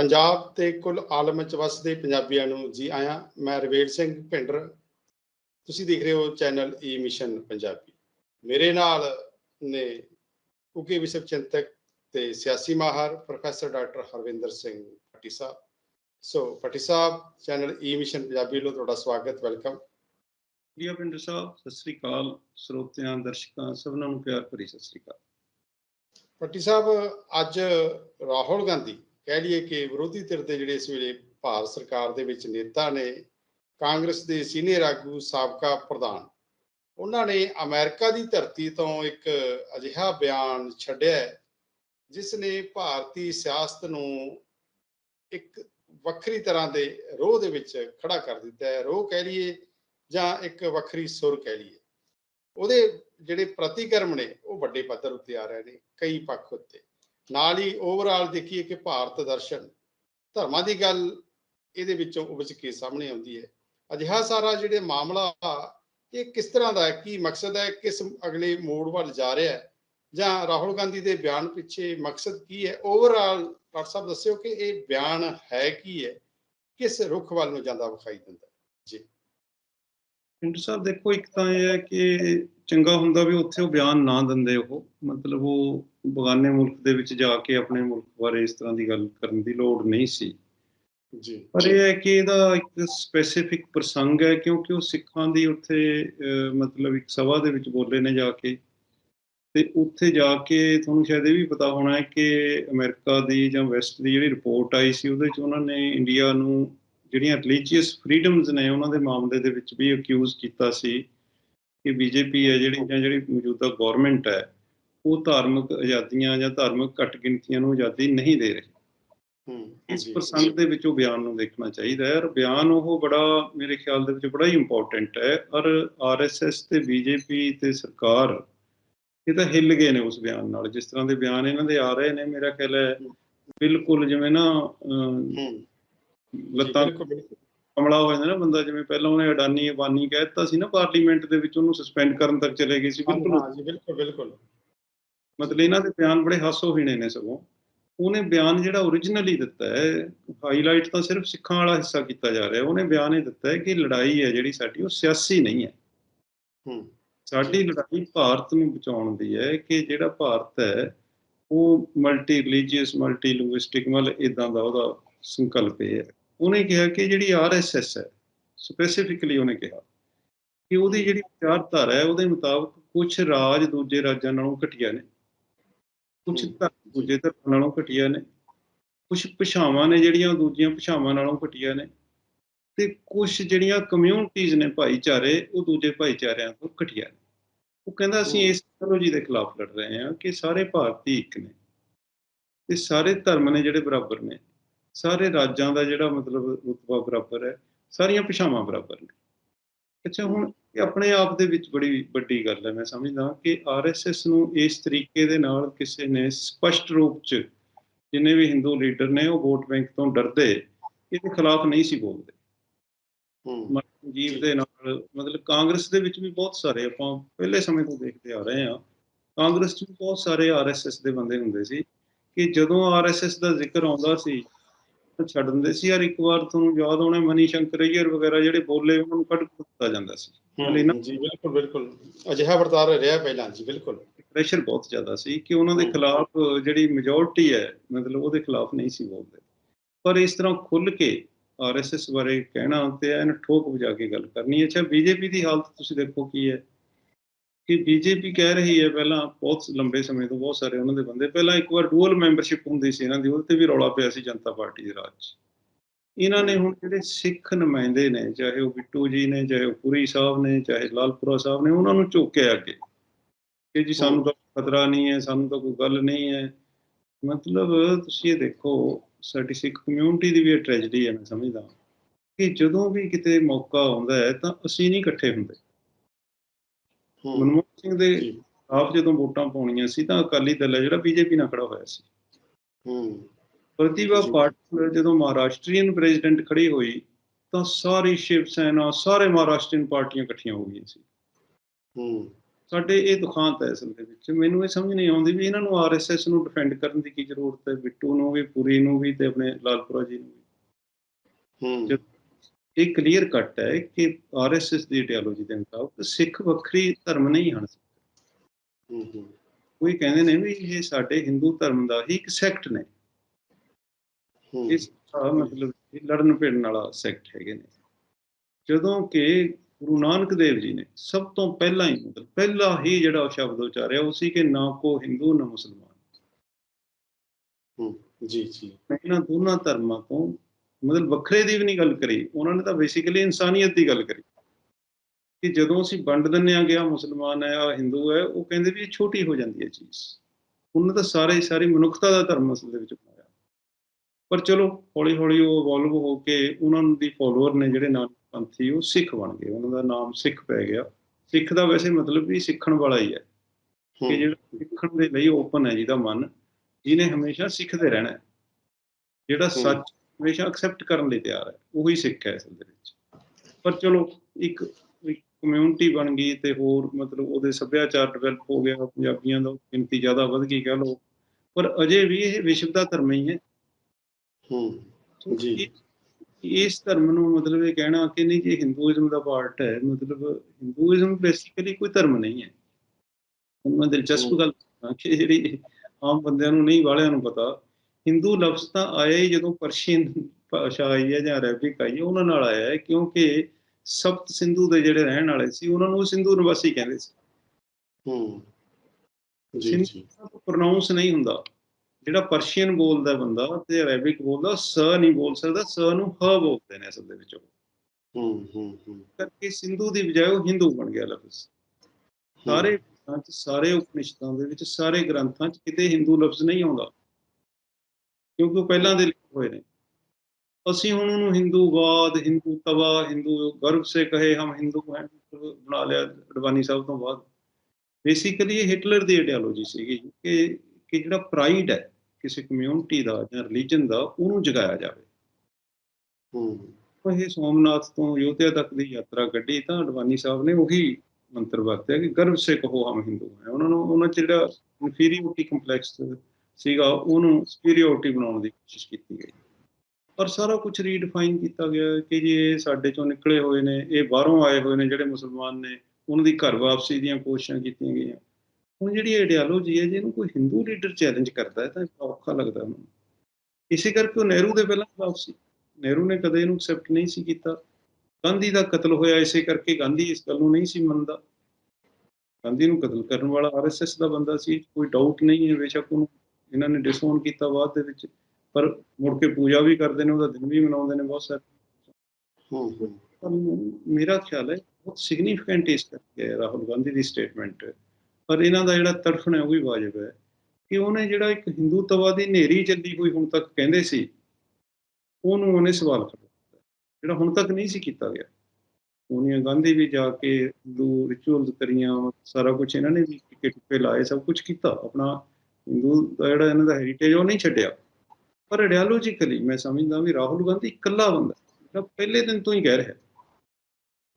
ਪੰਜਾਬ ਤੇ ਕੁੱਲ ਆਲਮ ਚ ਵਸਦੇ ਪੰਜਾਬੀਆਂ ਨੂੰ ਜੀ ਆਇਆਂ ਮੈਂ ਰਵੇਲ ਸਿੰਘ ਭਿੰਡਰ। ਤੁਸੀਂ ਦੇਖ ਰਹੇ ਹੋ ਚੈਨਲ ਈ ਮਿਸ਼ਨ ਪੰਜਾਬੀ। ਮੇਰੇ ਨਾਲ ਨੇ ਉਗੇ ਵਿਸ਼ਵ ਚਿੰਤਕ ਤੇ ਸਿਆਸੀ ਮਾਹਰ professor doctor Harvinder Singh Patti Sahib. So Patti Sahib channel E mission Punjabi ਵੱਲੋਂ ਤੁਹਾਡਾ ਸਵਾਗਤ ਵੈਲਕਮ। ਪ੍ਰਿਆ ਪਿੰਡਰ ਸਾਹਿਬ ਸਤਿ ਸ੍ਰੀ ਅਕਾਲ। ਸਰੋਤਿਆਂ ਦਰਸ਼ਕਾਂ ਸਭਨਾਂ ਨੂੰ ਪਿਆਰ ਭਰੀ ਸਤਿ ਸ੍ਰੀ ਅਕਾਲ। ਪੱਟੀ ਸਾਹਿਬ ਅੱਜ ਰਾਹੁਲ ਗਾਂਧੀ ਕਹਿ ਲਈਏ ਕਿ ਵਿਰੋਧੀ ਧਿਰ ਦੇ ਜਿਹੜੇ ਇਸ ਵੇਲੇ ਭਾਰਤ ਸਰਕਾਰ ਦੇ ਵਿੱਚ ਨੇਤਾ ਨੇ, ਕਾਂਗਰਸ ਦੇ ਸੀਨੀਅਰ ਆਗੂ ਸਾਬਕਾ ਪ੍ਰਧਾਨ, ਉਹਨਾਂ ਨੇ ਅਮਰੀਕਾ ਦੀ ਧਰਤੀ ਤੋਂ ਇੱਕ ਅਜਿਹਾ ਬਿਆਨ ਛੱਡਿਆ ਜਿਸ ਨੇ ਭਾਰਤੀ ਸਿਆਸਤ ਨੂੰ ਇੱਕ ਵੱਖਰੀ ਤਰ੍ਹਾਂ ਦੇ ਰੋਹ ਦੇ ਵਿੱਚ ਖੜਾ ਕਰ ਦਿੱਤਾ ਹੈ। ਰੋਹ ਕਹਿ ਲਈਏ ਜਾਂ ਇੱਕ ਵੱਖਰੀ ਸੁਰ ਕਹਿ ਲਈਏ। ਉਹਦੇ ਜਿਹੜੇ ਪ੍ਰਤੀਕਰਮ ਨੇ, ਉਹ ਵੱਡੇ ਪੱਧਰ ਉੱਤੇ ਆ ਰਹੇ ਨੇ, ਕਈ ਪੱਖ ਉੱਤੇ। ਨਾਲ ਹੀ ਓਵਰਆਲ ਦੇਖੀਏ ਕਿ ਭਾਰਤ ਦਰਸ਼ਨ ਧਰਮਾਂ ਦੀ ਗੱਲ ਇਹਦੇ ਵਿੱਚੋਂ ਉਪਜ ਕੇ ਸਾਹਮਣੇ ਆਉਂਦੀ ਹੈ। ਅਜਿਹਾ ਸਾਰਾ ਜਿਹੜੇ ਮਾਮਲਾ ਇਹ ਕਿਸ ਤਰ੍ਹਾਂ ਦਾ ਹੈ, ਕੀ ਮਕਸਦ ਹੈ, ਕਿਸ ਅਗਲੇ ਮੋੜ ਵੱਲ ਜਾ ਰਿਹਾ ਹੈ? ਜਾਂ ਰਾਹੁਲ ਗਾਂਧੀ ਦੇ ਬਿਆਨ ਪਿੱਛੇ ਮਕਸਦ ਕੀ ਹੈ? ਓਵਰਆਲ ਡਾਕਟਰ ਸਾਹਿਬ ਦੱਸਿਓ ਕਿ ਇਹ ਬਿਆਨ ਹੈ ਕੀ ਹੈ? ਕਿਸ ਰੁਖ ਵੱਲ ਨੂੰ ਜਾਂਦਾ ਵਿਖਾਈ ਦਿੰਦਾ ਜੀ। ਪਿੰਡਰ ਸਾਹਿਬ ਦੇਖੋ ਇੱਕ ਤਾਂ ਇਹ ਹੈ ਕਿ ਚੰਗਾ ਹੁੰਦਾ ਵੀ ਉੱਥੇ ਉਹ ਬਿਆਨ ਨਾ ਦਿੰਦੇ ਉਹ। ਮਤਲਬ ਉਹ ਬਗਾਨੇ ਮੁਲਕ ਦੇ ਵਿੱਚ ਜਾ ਕੇ ਆਪਣੇ ਮੁਲਕ ਬਾਰੇ ਇਸ ਤਰ੍ਹਾਂ ਦੀ ਗੱਲ ਕਰਨ ਦੀ ਲੋੜ ਨਹੀਂ ਸੀ। ਜੀ। ਪਰ ਇਹ ਹੈ ਕਿ ਇਹਦਾ ਇੱਕ ਸਪੈਸੀਫਿਕ ਪ੍ਰਸੰਗ ਹੈ ਕਿਉਂਕਿ ਉਹ ਸਿੱਖਾਂ ਦੀ ਉੱਥੇ ਮਤਲਬ ਇੱਕ ਸਭਾ ਦੇ ਵਿੱਚ ਬੋਲੇ ਨੇ ਜਾ ਕੇ। ਤੇ ਉੱਥੇ ਜਾ ਕੇ ਤੁਹਾਨੂੰ ਸ਼ਾਇਦ ਇਹ ਵੀ ਪਤਾ ਹੋਣਾ ਹੈ ਕਿ ਅਮਰੀਕਾ ਦੀ ਜਾਂ ਵੈਸਟ ਦੀ ਜਿਹੜੀ ਰਿਪੋਰਟ ਆਈ ਸੀ ਉਹਦੇ ਵਿੱਚ ਉਹਨਾਂ ਨੇ ਇੰਡੀਆ ਨੂੰ ਜਿਹੜੀਆਂ ਰਿਲੀਜੀਅਸ ਫਰੀडम्स ਨੇ ਉਹਨਾਂ ਦੇ ਮਾਮਲੇ ਦੇ ਵਿੱਚ ਵੀ ਅਕਿਊਜ਼ ਕੀਤਾ ਸੀ ਕਿ ਬੀਜੇਪੀ ਹੈ ਜਿਹੜੀ ਜਾਂ ਜਿਹੜੀ ਮੌਜੂਦਾ ਗਵਰਨਮੈਂਟ ਹੈ ਉਹ ਧਾਰਮਿਕ ਆਜ਼ਾਦੀਆਂ ਜਾਂ ਧਾਰਮਿਕ ਘੱਟ ਗਿਣਤੀਆਂ ਨੂੰ ਆਜ਼ਾਦੀ ਨਹੀਂ ਦੇ ਰਹੀ। ਇਸ ਪ੍ਰਸੰਗ ਦੇ ਵਿੱਚ ਉਹ ਬਿਆਨ ਨੂੰ ਦੇਖਣਾ ਚਾਹੀਦਾ ਹੈ ਔਰ ਬਿਆਨ ਉਹ ਬੜਾ ਮੇਰੇ ਖਿਆਲ ਦੇ ਵਿੱਚ ਬੜਾ ਹੀ ਇੰਪੋਰਟੈਂਟ ਹੈ। ਔਰ ਆਰਐਸਐਸ ਤੇ ਬੀਜੇਪੀ ਤੇ ਸਰਕਾਰ ਇਹ ਤਾਂ ਹਿੱਲ ਗਏ ਨੇ ਉਸ ਬਿਆਨ ਨਾਲ। ਜਿਸ ਤਰ੍ਹਾਂ ਦੇ ਬਿਆਨ ਇਹਨਾਂ ਦੇ ਆ ਰਹੇ ਨੇ ਮੇਰਾ ਖਿਆਲ ਹੈ ਬਿਲਕੁਲ ਜਿਵੇਂ ਨਾ ਲੱਤਾਂ। ਕਮਲਾ ਹੋ ਜਾਂਦਾ ਨਾ ਬੰਦਾ ਜਿਵੇਂ ਪਹਿਲਾਂ ਉਹਨੇ ਅਡਾਨੀ ਅਬਾਨੀ ਕਹਿ ਦਿੱਤਾ ਸੀ ਨਾ ਪਾਰਲੀਮੈਂਟ ਦੇ ਵਿੱਚ ਉਹਨੂੰ ਸਸਪੈਂਡ ਕਰਨ ਤੱਕ ਚਲੇ ਗਏ ਸੀ ਬਿਲਕੁਲ। ਹਾਂ ਜੀ ਬਿਲਕੁਲ ਬਿਲਕੁਲ। ਮਤਲਬ ਇਹਨਾਂ ਦੇ ਬਿਆਨ ਬੜੇ ਹਾਸੋਹੀਣੇ ਨੇ ਸਗੋਂ। ਉਹਨੇ ਬਿਆਨ ਜਿਹੜਾ ਓਰੀਜਨਲੀ ਦਿੱਤਾ ਹੈ ਹਾਈਲਾਈਟ ਤਾਂ ਸਿਰਫ ਸਿੱਖਾਂ ਵਾਲਾ ਹਿੱਸਾ ਕੀਤਾ ਜਾ ਰਿਹਾ। ਉਹਨੇ ਬਿਆਨ ਇਹ ਦਿੱਤਾ ਹੈ ਕਿ ਲੜਾਈ ਹੈ ਜਿਹੜੀ ਸਾਡੀ ਉਹ ਸਿਆਸੀ ਨਹੀਂ ਹੈ। ਹੂੰ। ਸਾਡੀ ਲੜਾਈ ਭਾਰਤ ਨੂੰ ਬਚਾਉਣ ਦੀ ਹੈ ਕਿ ਜਿਹੜਾ ਭਾਰਤ ਹੈ ਉਹ ਮਲਟੀ ਰਿਲੀਜੀਅਸ ਮਲਟੀ ਲਿੰਗੁਇਸਟਿਕ ਮਤਲਬ ਇਦਾਂ ਦਾ ਉਹਦਾ ਸੰਕਲਪ ਹੈ। ਉਹਨੇ ਕਿਹਾ ਕਿ ਜਿਹੜੀ ਆਰਐਸਐਸ ਹੈ ਸਪੈਸੀਫਿਕਲੀ ਉਹਨੇ ਕਿਹਾ ਕਿ ਉਹਦੀ ਜਿਹੜੀ ਵਿਚਾਰਧਾਰਾ ਹੈ ਉਹਦੇ ਮੁਤਾਬਕ ਕੁਝ ਰਾਜ ਦੂਜੇ ਰਾਜਾਂ ਨਾਲੋਂ ਘਟੀਆ ਨੇ। ਕੁਝ। ਧਰਮ ਦੂਜੇ ਧਰਮਾਂ ਨਾਲੋਂ ਘਟੀਆ ਨੇ। ਕੁਝ ਭਾਸ਼ਾਵਾਂ ਨੇ ਜਿਹੜੀਆਂ ਦੂਜੀਆਂ ਭਾਸ਼ਾਵਾਂ ਨਾਲੋਂ ਘਟੀਆ ਨੇ ਤੇ ਕੁਝ ਜਿਹੜੀਆਂ ਕਮਿਊਨਿਟੀਆਂ ਨੇ ਭਾਈਚਾਰੇ ਉਹ ਦੂਜੇ ਭਾਈਚਾਰਿਆਂ ਤੋਂ ਘਟੀਆ ਨੇ। ਉਹ ਕਹਿੰਦਾ ਅਸੀਂ ਇਸ ਟੈਕਨੋਲੋਜੀ ਦੇ ਖਿਲਾਫ ਲੜ ਰਹੇ ਹਾਂ ਕਿ ਸਾਰੇ ਭਾਰਤੀ ਇੱਕ ਨੇ ਤੇ ਸਾਰੇ ਧਰਮ ਨੇ ਜਿਹੜੇ ਬਰਾਬਰ ਨੇ। ਸਾਰੇ ਰਾਜਾਂ ਦਾ ਜਿਹੜਾ ਮਤਲਬ ਰੁਤਬਾ ਬਰਾਬਰ ਹੈ ਸਾਰੀਆਂ ਭਾਸ਼ਾਵਾਂ ਬਰਾਬਰ ਨੇ। ਅੱਛਾ ਹੁਣ ਇਹ ਆਪਣੇ ਆਪ ਦੇ ਵਿੱਚ ਬੜੀ ਵੱਡੀ ਗੱਲ ਹੈ ਮੈਂ ਸਮਝਦਾ ਕਿ ਆਰਐਸਐਸ ਨੂੰ ਇਸ ਤਰੀਕੇ ਦੇ ਨਾਲ ਕਿਸੇ ਨੇ ਸਪਸ਼ਟ ਰੂਪ 'ਚ ਜਿੰਨੇ ਵੀ ਹਿੰਦੂ ਲੀਡਰ ਨੇ ਉਹ ਵੋਟ ਬੈਂਕ ਤੋਂ ਡਰਦੇ ਇਹਦੇ ਖਿਲਾਫ ਨਹੀਂ ਸੀ ਬੋਲਦੇ। ਹੂੰ। ਜੀਵ ਦੇ ਨਾਲ ਮਤਲਬ ਕਾਂਗਰਸ ਦੇ ਵਿੱਚ ਵੀ ਬਹੁਤ ਸਾਰੇ ਆਪਾਂ ਪਹਿਲੇ ਸਮੇਂ ਤੋਂ ਦੇਖਦੇ ਆ ਰਹੇ ਹਾਂ ਕਾਂਗਰਸ 'ਚ ਵੀ ਬਹੁਤ ਸਾਰੇ ਆਰਐਸਐਸ ਦੇ ਬੰਦੇ ਹੁੰਦੇ ਸੀ ਕਿ ਜਦੋਂ ਆਰਐਸਐਸ ਦਾ ਜ਼ਿਕਰ ਆਉਂਦਾ ਸੀ ਛੱਡ ਦਿੰਦੇ ਸੀ। ਯਾਰ ਇੱਕ ਵਾਰ ਤੁਹਾਨੂੰ ਯਾਦ ਹੋਣਾ ਮਨੀ ਸ਼ੰਕਰ ਅਈਅਰ ਵਗੈਰਾ ਜਿਹੜੇ ਬੋਲੇ ਉਹਨਾਂ ਨੂੰ ਕੱਢ ਦਿੱਤਾ ਜਾਂਦਾ ਸੀ। ਜੀ ਬਿਲਕੁਲ ਬਿਲਕੁਲ। ਅਜਿਹਾ ਵਰਤਾਰਾ ਰਿਹਾ ਪਹਿਲਾਂ ਜੀ ਬਿਲਕੁਲ। ਪ੍ਰੈਸ਼ਰ ਬਹੁਤ ਜ਼ਿਆਦਾ ਸੀ ਕਿ ਉਹਨਾਂ ਦੇ। ਖਿਲਾਫ ਜਿਹੜੀ ਮੈਜੋਰਟੀ ਹੈ ਮਤਲਬ ਉਹਦੇ ਖਿਲਾਫ ਨਹੀਂ ਸੀ ਬੋਲਦੇ। ਪਰ ਇਸ ਤਰ੍ਹਾਂ ਖੁੱਲ ਕੇ ਆਰਐਸਐਸ ਬਾਰੇ ਕਹਿਣਾ ਤੇ ਐਨ ਠੋਕ ਵਜਾ ਕੇ ਗੱਲ ਕਰਨੀ ਅੱਛਾ ਬੀਜੇਪੀ ਦੀ ਹਾਲਤ ਤੁਸੀਂ ਦੇਖੋ ਕੀ ਹੈ। ਕਿ ਬੀਜੇਪੀ ਕਹਿ ਰਹੀ ਹੈ ਪਹਿਲਾਂ ਬਹੁਤ ਲੰਬੇ ਸਮੇਂ ਤੋਂ ਬਹੁਤ ਸਾਰੇ ਉਹਨਾਂ ਦੇ ਬੰਦੇ, ਪਹਿਲਾਂ ਇੱਕ ਵਾਰ ਡੂਅਲ ਮੈਂਬਰਸ਼ਿਪ ਹੁੰਦੀ ਸੀ ਇਹਨਾਂ ਦੀ, ਉਹਦੇ ਤੇ ਵੀ ਰੌਲਾ ਪਿਆ ਸੀ ਜਨਤਾ ਪਾਰਟੀ ਦੇ ਰਾਜ 'ਚ। ਇਹਨਾਂ ਨੇ ਹੁਣ ਜਿਹੜੇ ਸਿੱਖ ਨੁਮਾਇੰਦੇ ਨੇ, ਚਾਹੇ ਉਹ ਬਿੱਟੂ ਜੀ ਨੇ, ਚਾਹੇ ਉਹ ਪੁਰੀ ਸਾਹਿਬ ਨੇ, ਚਾਹੇ ਲਾਲਪੁਰਾ ਸਾਹਿਬ ਨੇ, ਉਹਨਾਂ ਨੂੰ ਝੋਕਿਆ ਅੱਗੇ। ਕਿ ਜੀ ਸਾਨੂੰ ਤਾਂ ਖਤਰਾ ਨਹੀਂ ਹੈ, ਸਾਨੂੰ ਤਾਂ ਕੋਈ ਗੱਲ ਨਹੀਂ ਹੈ। ਮਤਲਬ ਤੁਸੀਂ ਇਹ ਦੇਖੋ, ਸਾਡੀ ਸਿੱਖ ਕਮਿਊਨਿਟੀ ਦੀ ਵੀ ਇਹ ਟ੍ਰੈਜਡੀ ਹੈ, ਮੈਂ ਸਮਝਦਾ। ਕਿ ਜਦੋਂ ਵੀ ਕਿਤੇ ਮੌਕਾ ਆਉਂਦਾ ਹੈ ਤਾਂ ਅਸੀਂ ਨਹੀਂ ਇਕੱਠੇ ਹੁੰਦੇ। ਮਨਮੋਹਨ ਸਿੰਘ ਦੇ ਆਪ ਜਦੋਂ ਵੋਟਾਂ ਪਾਉਣੀਆਂ ਸੀ ਤਾਂ ਅਕਾਲੀ ਦਲ ਹੈ ਜਿਹੜਾ ਬੀਜੇਪੀ ਨਾਲ ਖੜਾ ਹੋਇਆ ਸੀ। ਹੂੰ। ਪ੍ਰਤਿਭਾ। ਪਾਟਿਲ ਜਦੋਂ ਮਹਾਰਾਸ਼ਟਰੀਅਨ ਪ੍ਰੈਜ਼ੀਡੈਂਟ ਖੜੀ ਹੋਈ ਤਾਂ ਸਾਰੀ ਸ਼ਿਵ ਸੈਨਾ ਸਾਰੇ ਮਹਾਰਾਸ਼ਟਰੀਅਨ ਪਾਰਟੀਆਂ ਇਕੱਠੀਆਂ ਹੋ ਗਈਆਂ ਸੀ। ਹੂੰ। ਸਾਡੇ ਇਹ ਦੁਖਾਂਤ ਹੈ ਅਸਲ ਦੇ ਵਿੱਚ। ਮੈਨੂੰ ਇਹ ਸਮਝ ਨਹੀਂ ਆਉਂਦੀ ਵੀ ਇਹਨਾਂ ਨੂੰ ਆਰਐਸਐਸ ਨੂੰ ਡਿਫੈਂਡ ਕਰਨ ਦੀ ਕੀ ਜ਼ਰੂਰਤ ਹੈ? ਬਿੱਟੂ ਨੂੰ ਵੀ ਪੁਰੀ ਨੂੰ ਵੀ ਤੇ ਆਪਣੇ ਲਾਲਪੁਰਾ ਜੀ ਨੂੰ ਵੀ। ਹੂੰ। ਇਹ ਕਲੀਅਰ ਕੱਟ ਹੈ ਕਿ ਆਰਐਸਐਸ ਦੀ ਆਈਡੀਓਲੋਜੀ ਦੇ ਮੁਤਾਬਕ ਸਿੱਖ ਵੱਖਰੀ ਧਰਮ ਨਹੀਂ ਹਨ ਹੂੰ ਹੂੰ। ਕੋਈ ਕਹਿੰਦੇ ਨੇ ਵੀ ਇਹ ਸਾਡੇ ਹਿੰਦੂ ਧਰਮ ਦਾ ਹੀ ਇੱਕ ਸੈਕਟ ਨੇ। ਹੂੰ। ਇਸ ਦਾ ਮਤਲਬ ਇਹ ਲੜਨ ਭਿੜਨ ਵਾਲਾ ਸੈਕਟ ਹੈਗੇ ਨੇ। ਜਦੋਂ ਕਿ ਗੁਰੂ ਨਾਨਕ ਦੇਵ ਜੀ ਨੇ ਸਭ ਤੋਂ ਪਹਿਲਾਂ ਹੀ ਮਤਲਬ ਪਹਿਲਾ ਹੀ ਜਿਹੜਾ ਉਹ ਸ਼ਬਦ ਉਚਾਰਿਆ ਉਹ ਸੀ ਕਿ ਨਾ ਕੋ ਹਿੰਦੂ ਨਾ ਮੁਸਲਮਾਨ। ਹੂੰ ਜੀ ਜੀ। ਇਹਨਾਂ ਦੋਨਾਂ ਧਰਮਾਂ ਤੋਂ ਮਤਲਬ ਵੱਖਰੇ ਦੀ ਵੀ ਨਹੀਂ ਗੱਲ ਕਰੀ ਉਹਨਾਂ ਨੇ ਤਾਂ ਬੇਸਿਕਲੀ ਇਨਸਾਨੀਅਤ ਦੀ ਗੱਲ ਕਰੀ। ਕਿ ਜਦੋਂ ਅਸੀਂ ਵੰਡ ਦਿੰਦੇ ਆ ਗਿਆ ਮੁਸਲਮਾਨ ਹੈ ਆ ਹਿੰਦੂ ਹੈ ਉਹ ਕਹਿੰਦੇ ਵੀ ਇਹ ਛੋਟੀ ਹੋ ਜਾਂਦੀ ਹੈ ਚੀਜ਼। ਉਹਨਾਂ ਤਾਂ ਸਾਰੇ ਸਾਰੀ ਮਨੁੱਖਤਾ ਦਾ ਧਰਮ ਅਸਲ ਦੇ ਵਿੱਚ ਬਣਾਇਆ। ਪਰ ਚਲੋ ਹੌਲੀ ਹੌਲੀ ਉਹ ਇਵੋਲਵ ਹੋ ਕੇ ਉਹਨਾਂ ਦੀ ਫਾਲੋਅਰ ਨੇ ਜਿਹੜੇ ਨਾਨਕ ਪੰਥੀ ਉਹ ਸਿੱਖ ਬਣ ਗਏ। ਉਹਨਾਂ ਦਾ ਨਾਮ ਸਿੱਖ ਪੈ ਗਿਆ। ਸਿੱਖ ਦਾ ਵੈਸੇ ਮਤਲਬ ਵੀ ਸਿੱਖਣ ਵਾਲਾ ਹੀ ਹੈ। ਕਿ ਜਿਹੜਾ ਸਿੱਖਣ ਦੇ ਲਈ ਓਪਨ ਹੈ ਜਿਹਦਾ ਮਨ ਜਿਹਨੇ ਹਮੇਸ਼ਾ ਸਿੱਖਦੇ ਰਹਿਣਾ ਜਿਹੜਾ। ਸੱਚ ਹਮੇਸ਼ਾ ਐਕਸੈਪਟ ਕਰਨ ਲਈ ਤਿਆਰ ਹੈ ਉਹੀ ਸਿੱਖ ਹੈ ਅਸਲ ਦੇ ਵਿੱਚ ਪਰ ਚਲੋ ਇੱਕ ਕਮਿਊਨਿਟੀ ਬਣ ਗਈ ਤੇ ਹੋਰ ਮਤਲਬ ਉਹਦੇ ਸੱਭਿਆਚਾਰ ਡਿਵੈਲਪ ਹੋ ਗਿਆ ਪੰਜਾਬੀਆਂ ਦਾ ਗਿਣਤੀ ਜ਼ਿਆਦਾ ਵੱਧ ਗਈ ਕਹ ਲਓ ਪਰ ਅਜੇ ਵੀ ਇਹ ਵਿਸ਼ਵ ਦਾ ਧਰਮ ਹੀ ਹੈ ਹੂੰ ਜੀ। ਇਸ ਧਰਮ ਨੂੰ ਮਤਲਬ ਇਹ ਕਹਿਣਾ ਕਿ ਨਹੀਂ ਜੀ ਹਿੰਦੂਇਜ਼ਮ ਦਾ ਪਾਰਟ ਹੈ ਮਤਲਬ ਹਿੰਦੂਇਜ਼ਮ ਬੇਸਿਕਲੀ ਕੋਈ ਧਰਮ ਨਹੀਂ ਹੈ ਮੈਂ ਦਿਲਚਸਪ। ਗੱਲ ਕਿ ਜਿਹੜੀ ਆਮ ਬੰਦਿਆਂ ਨੂੰ ਨਹੀਂ ਵਾਲਿਆਂ ਨੂੰ ਪਤਾ ਹਿੰਦੂ ਲਫ਼ਜ਼ ਤਾਂ ਆਇਆ ਹੀ ਜਦੋਂ ਪਰਸ਼ੀਅਨ ਭਾਸ਼ਾ ਆਈ ਹੈ ਜਾਂ ਅਰਬਿਕ ਆਈ ਹੈ ਉਹਨਾਂ ਨਾਲ ਆਇਆ ਹੈ ਕਿਉਂਕਿ ਸਪਤ ਸਿੰਧੂ ਦੇ ਜਿਹੜੇ ਰਹਿਣ ਵਾਲੇ ਸੀ ਉਹਨਾਂ ਨੂੰ ਸਿੰਧੂ ਨਿਵਾਸੀ ਕਹਿੰਦੇ ਸੀ। ਹੂੰ। ਜੀ ਜੀ। ਪ੍ਰੋਨਾਂਸ ਨਹੀਂ ਹੁੰਦਾ। ਜਿਹੜਾ ਪਰਸ਼ੀਅਨ ਬੋਲਦਾ ਬੰਦਾ ਤੇ ਅਰਬਿਕ ਬੋਲਦਾ ਸ ਨਹੀਂ ਬੋਲ ਸਕਦਾ ਸ ਨੂੰ ਹ ਬੋਲਦੇ ਨੇ ਅਸਲ ਦੇ ਵਿੱਚ ਉਹ। ਹੂੰ ਹੂੰ ਹੂੰ। ਕਰਕੇ ਸਿੰਧੂ ਦੀ ਬਜਾਏ ਉਹ ਹਿੰਦੂ ਬਣ ਗਿਆ ਲਫ਼ਜ਼। ਸਾਰੇ ਸਾਰੇ ਉਪਨਿਸ਼ਦਾਂ ਦੇ ਵਿੱਚ ਸਾਰੇ ਗ੍ਰੰਥਾਂ 'ਚ ਕਿਤੇ ਹਿੰਦੂ ਲਫ਼ਜ਼ ਨਹੀਂ ਆਉਂਦਾ। ਕਿਉਂਕਿ ਉਹ ਪਹਿਲਾਂ ਦੇ ਲਿਖੇ ਹੋਏ ਨੇ। ਅਸੀਂ ਹੁਣ ਉਹਨੂੰ ਹਿੰਦੂਵਾਦ ਹਿੰਦੂ ਤਵਾ ਹਿੰਦੂ ਗਰਭ ਸੇ ਕਹੇ ਹਮ ਹਿੰਦੂ ਹੈ ਬਣਾ ਲਿਆ ਅਡਵਾਨੀ ਸਾਹਿਬ ਤੋਂ ਬਾਅਦ। ਬੇਸਿਕਲੀ ਇਹ ਹਿਟਲਰ ਦੀ ਆਈਡੀਓਲੋਜੀ ਸੀਗੀ ਕਿ ਕਿ ਜਿਹੜਾ ਪ੍ਰਾਈਡ ਹੈ ਕਿਸੇ ਕਮਿਊਨਿਟੀ ਦਾ ਜਾਂ ਰਿਲੀਜਨ ਦਾ ਉਹਨੂੰ ਜਗਾਇਆ ਜਾਵੇ। ਹੂੰ। ਉਹ ਇਹ ਸੋਮਨਾਥ ਤੋਂ ਯੋਧਿਆ ਤੱਕ ਦੀ ਯਾਤਰਾ ਕੱਢੀ ਤਾਂ ਅਡਵਾਨੀ ਸਾਹਿਬ ਨੇ ਉਹੀ ਮੰਤਰ ਵਰਤਿਆ ਕਿ ਗਰਵ ਸੇ ਕਹੋ ਹਮ ਹਿੰਦੂ ਹੈ। ਉਹਨਾਂ ਨੂੰ ਉਹਨਾਂ 'ਚ ਜਿਹੜਾ ਇਨਫੀਰੀਅਰਿਟੀ ਕੰਪਲੈਕਸ ਸੀਗਾ, ਉਹਨੂੰ ਸਪੀਰੀਓਰਟੀ ਬਣਾਉਣ ਦੀ ਕੋਸ਼ਿਸ਼ ਕੀਤੀ ਗਈ। ਪਰ ਸਾਰਾ ਕੁਝ ਰੀਡਿਫਾਈਨ ਕੀਤਾ ਗਿਆ ਕਿ ਜੀ ਇਹ ਸਾਡੇ ਚੋਂ ਨਿਕਲੇ ਹੋਏ ਨੇ, ਇਹ ਬਾਹਰੋਂ ਆਏ ਹੋਏ ਨੇ ਜਿਹੜੇ ਮੁਸਲਮਾਨ ਨੇ, ਉਹਨਾਂ ਦੀ ਘਰ ਵਾਪਸੀ ਦੀਆਂ ਕੋਸ਼ਿਸ਼ਾਂ ਕੀਤੀਆਂ ਗਈਆਂ। ਹੁਣ ਜਿਹੜੀ ਆਈਡੀਓਲੋਜੀ ਹੈ ਜਿਹਨੂੰ ਕੋਈ ਹਿੰਦੂ ਲੀਡਰ ਚੈਲੰਜ ਕਰਦਾ ਹੈ, ਤਾਂ ਔਖਾ ਲੱਗਦਾ ਉਹਨੂੰ ਇਸੇ ਕਰਕੇ ਉਹ ਨਹਿਰੂ ਦੇ ਪਹਿਲਾਂ ਖਿਲਾਫ ਸੀ ਨਹਿਰੂ ਨੇ ਕਦੇ ਇਹਨੂੰ ਐਕਸੈਪਟ ਨਹੀਂ ਸੀ ਕੀਤਾ। ਗਾਂਧੀ ਦਾ ਕਤਲ ਹੋਇਆ, ਇਸੇ ਕਰਕੇ ਗਾਂਧੀ ਇਸ ਗੱਲ ਨੂੰ ਨਹੀਂ ਸੀ ਮੰਨਦਾ। ਗਾਂਧੀ ਨੂੰ ਕਤਲ ਕਰਨ ਵਾਲਾ ਆਰਐਸਐਸ ਦਾ ਬੰਦਾ ਸੀ, ਕੋਈ ਡਾਊਟ ਨਹੀਂ ਹੈ, ਬੇਸ਼ੱਕ ਉਹਨੂੰ ਇਹਨਾਂ ਨੇ ਡਿਸਓਨ ਕੀਤਾ ਬਾਅਦ ਦੇ ਵਿੱਚ ਪਰ ਮੁੜ ਕੇ ਪੂਜਾ ਵੀ ਕਰਦੇ ਨੇ ਉਹਦਾ ਦਿਨ ਵੀ ਮਨਾਉਂਦੇ ਨੇ ਬਹੁਤ ਸਾਰੇ। ਹੂੰ ਹੂੰ। ਮੇਰਾ ਖਿਆਲ ਹੈ ਬਹੁਤ ਸਿਗਨੀਫੀਕੈਂਟ ਇਸ ਕਰਕੇ ਰਾਹੁਲ ਗਾਂਧੀ ਦੀ ਸਟੇਟਮੈਂਟ ਪਰ ਇਹਨਾਂ ਦਾ ਜਿਹੜਾ ਤੜਫਣ ਹੈ ਉਹ ਵੀ ਵਾਜਬ ਹੈ ਕਿ ਉਹਨੇ ਜਿਹੜਾ ਇੱਕ ਹਿੰਦੂਤਵਾ ਦੀ ਨੇਰੀ ਚੱਲੀ ਹੋਈ ਹੁਣ ਤੱਕ ਕਹਿੰਦੇ ਸੀ ਉਹਨੂੰ ਉਹਨੇ ਸਵਾਲ ਕਰ ਜਿਹੜਾ ਹੁਣ ਤੱਕ ਨਹੀਂ ਸੀ ਕੀਤਾ ਗਿਆ। ਸੋਨੀਆ ਗਾਂਧੀ ਵੀ ਜਾ ਕੇ ਹਿੰਦੂ ਰਿਚੁਅਲਸ ਕਰੀਆਂ ਸਾਰਾ ਕੁਝ ਇਹਨਾਂ ਨੇ ਵੀ ਟਿੱਕੇ ਟੁੱਕੇ ਲਾਏ ਸਭ ਕੁਝ ਕੀਤਾ ਆਪਣਾ ਹਿੰਦੂ ਦਾ ਜਿਹੜਾ ਇਹਨਾਂ ਦਾ ਹੈਰੀਟੇਜ ਉਹ ਨਹੀਂ ਛੱਡਿਆ। ਪਰ ਆਈਡੀਓਲੋਜੀਕਲੀ ਮੈਂ ਸਮਝਦਾ ਵੀ ਰਾਹੁਲ ਗਾਂਧੀ ਇਕੱਲਾ ਬੰਦਾ ਜਿਹੜਾ ਪਹਿਲੇ ਦਿਨ ਤੋਂ ਹੀ ਕਹਿ ਰਿਹਾ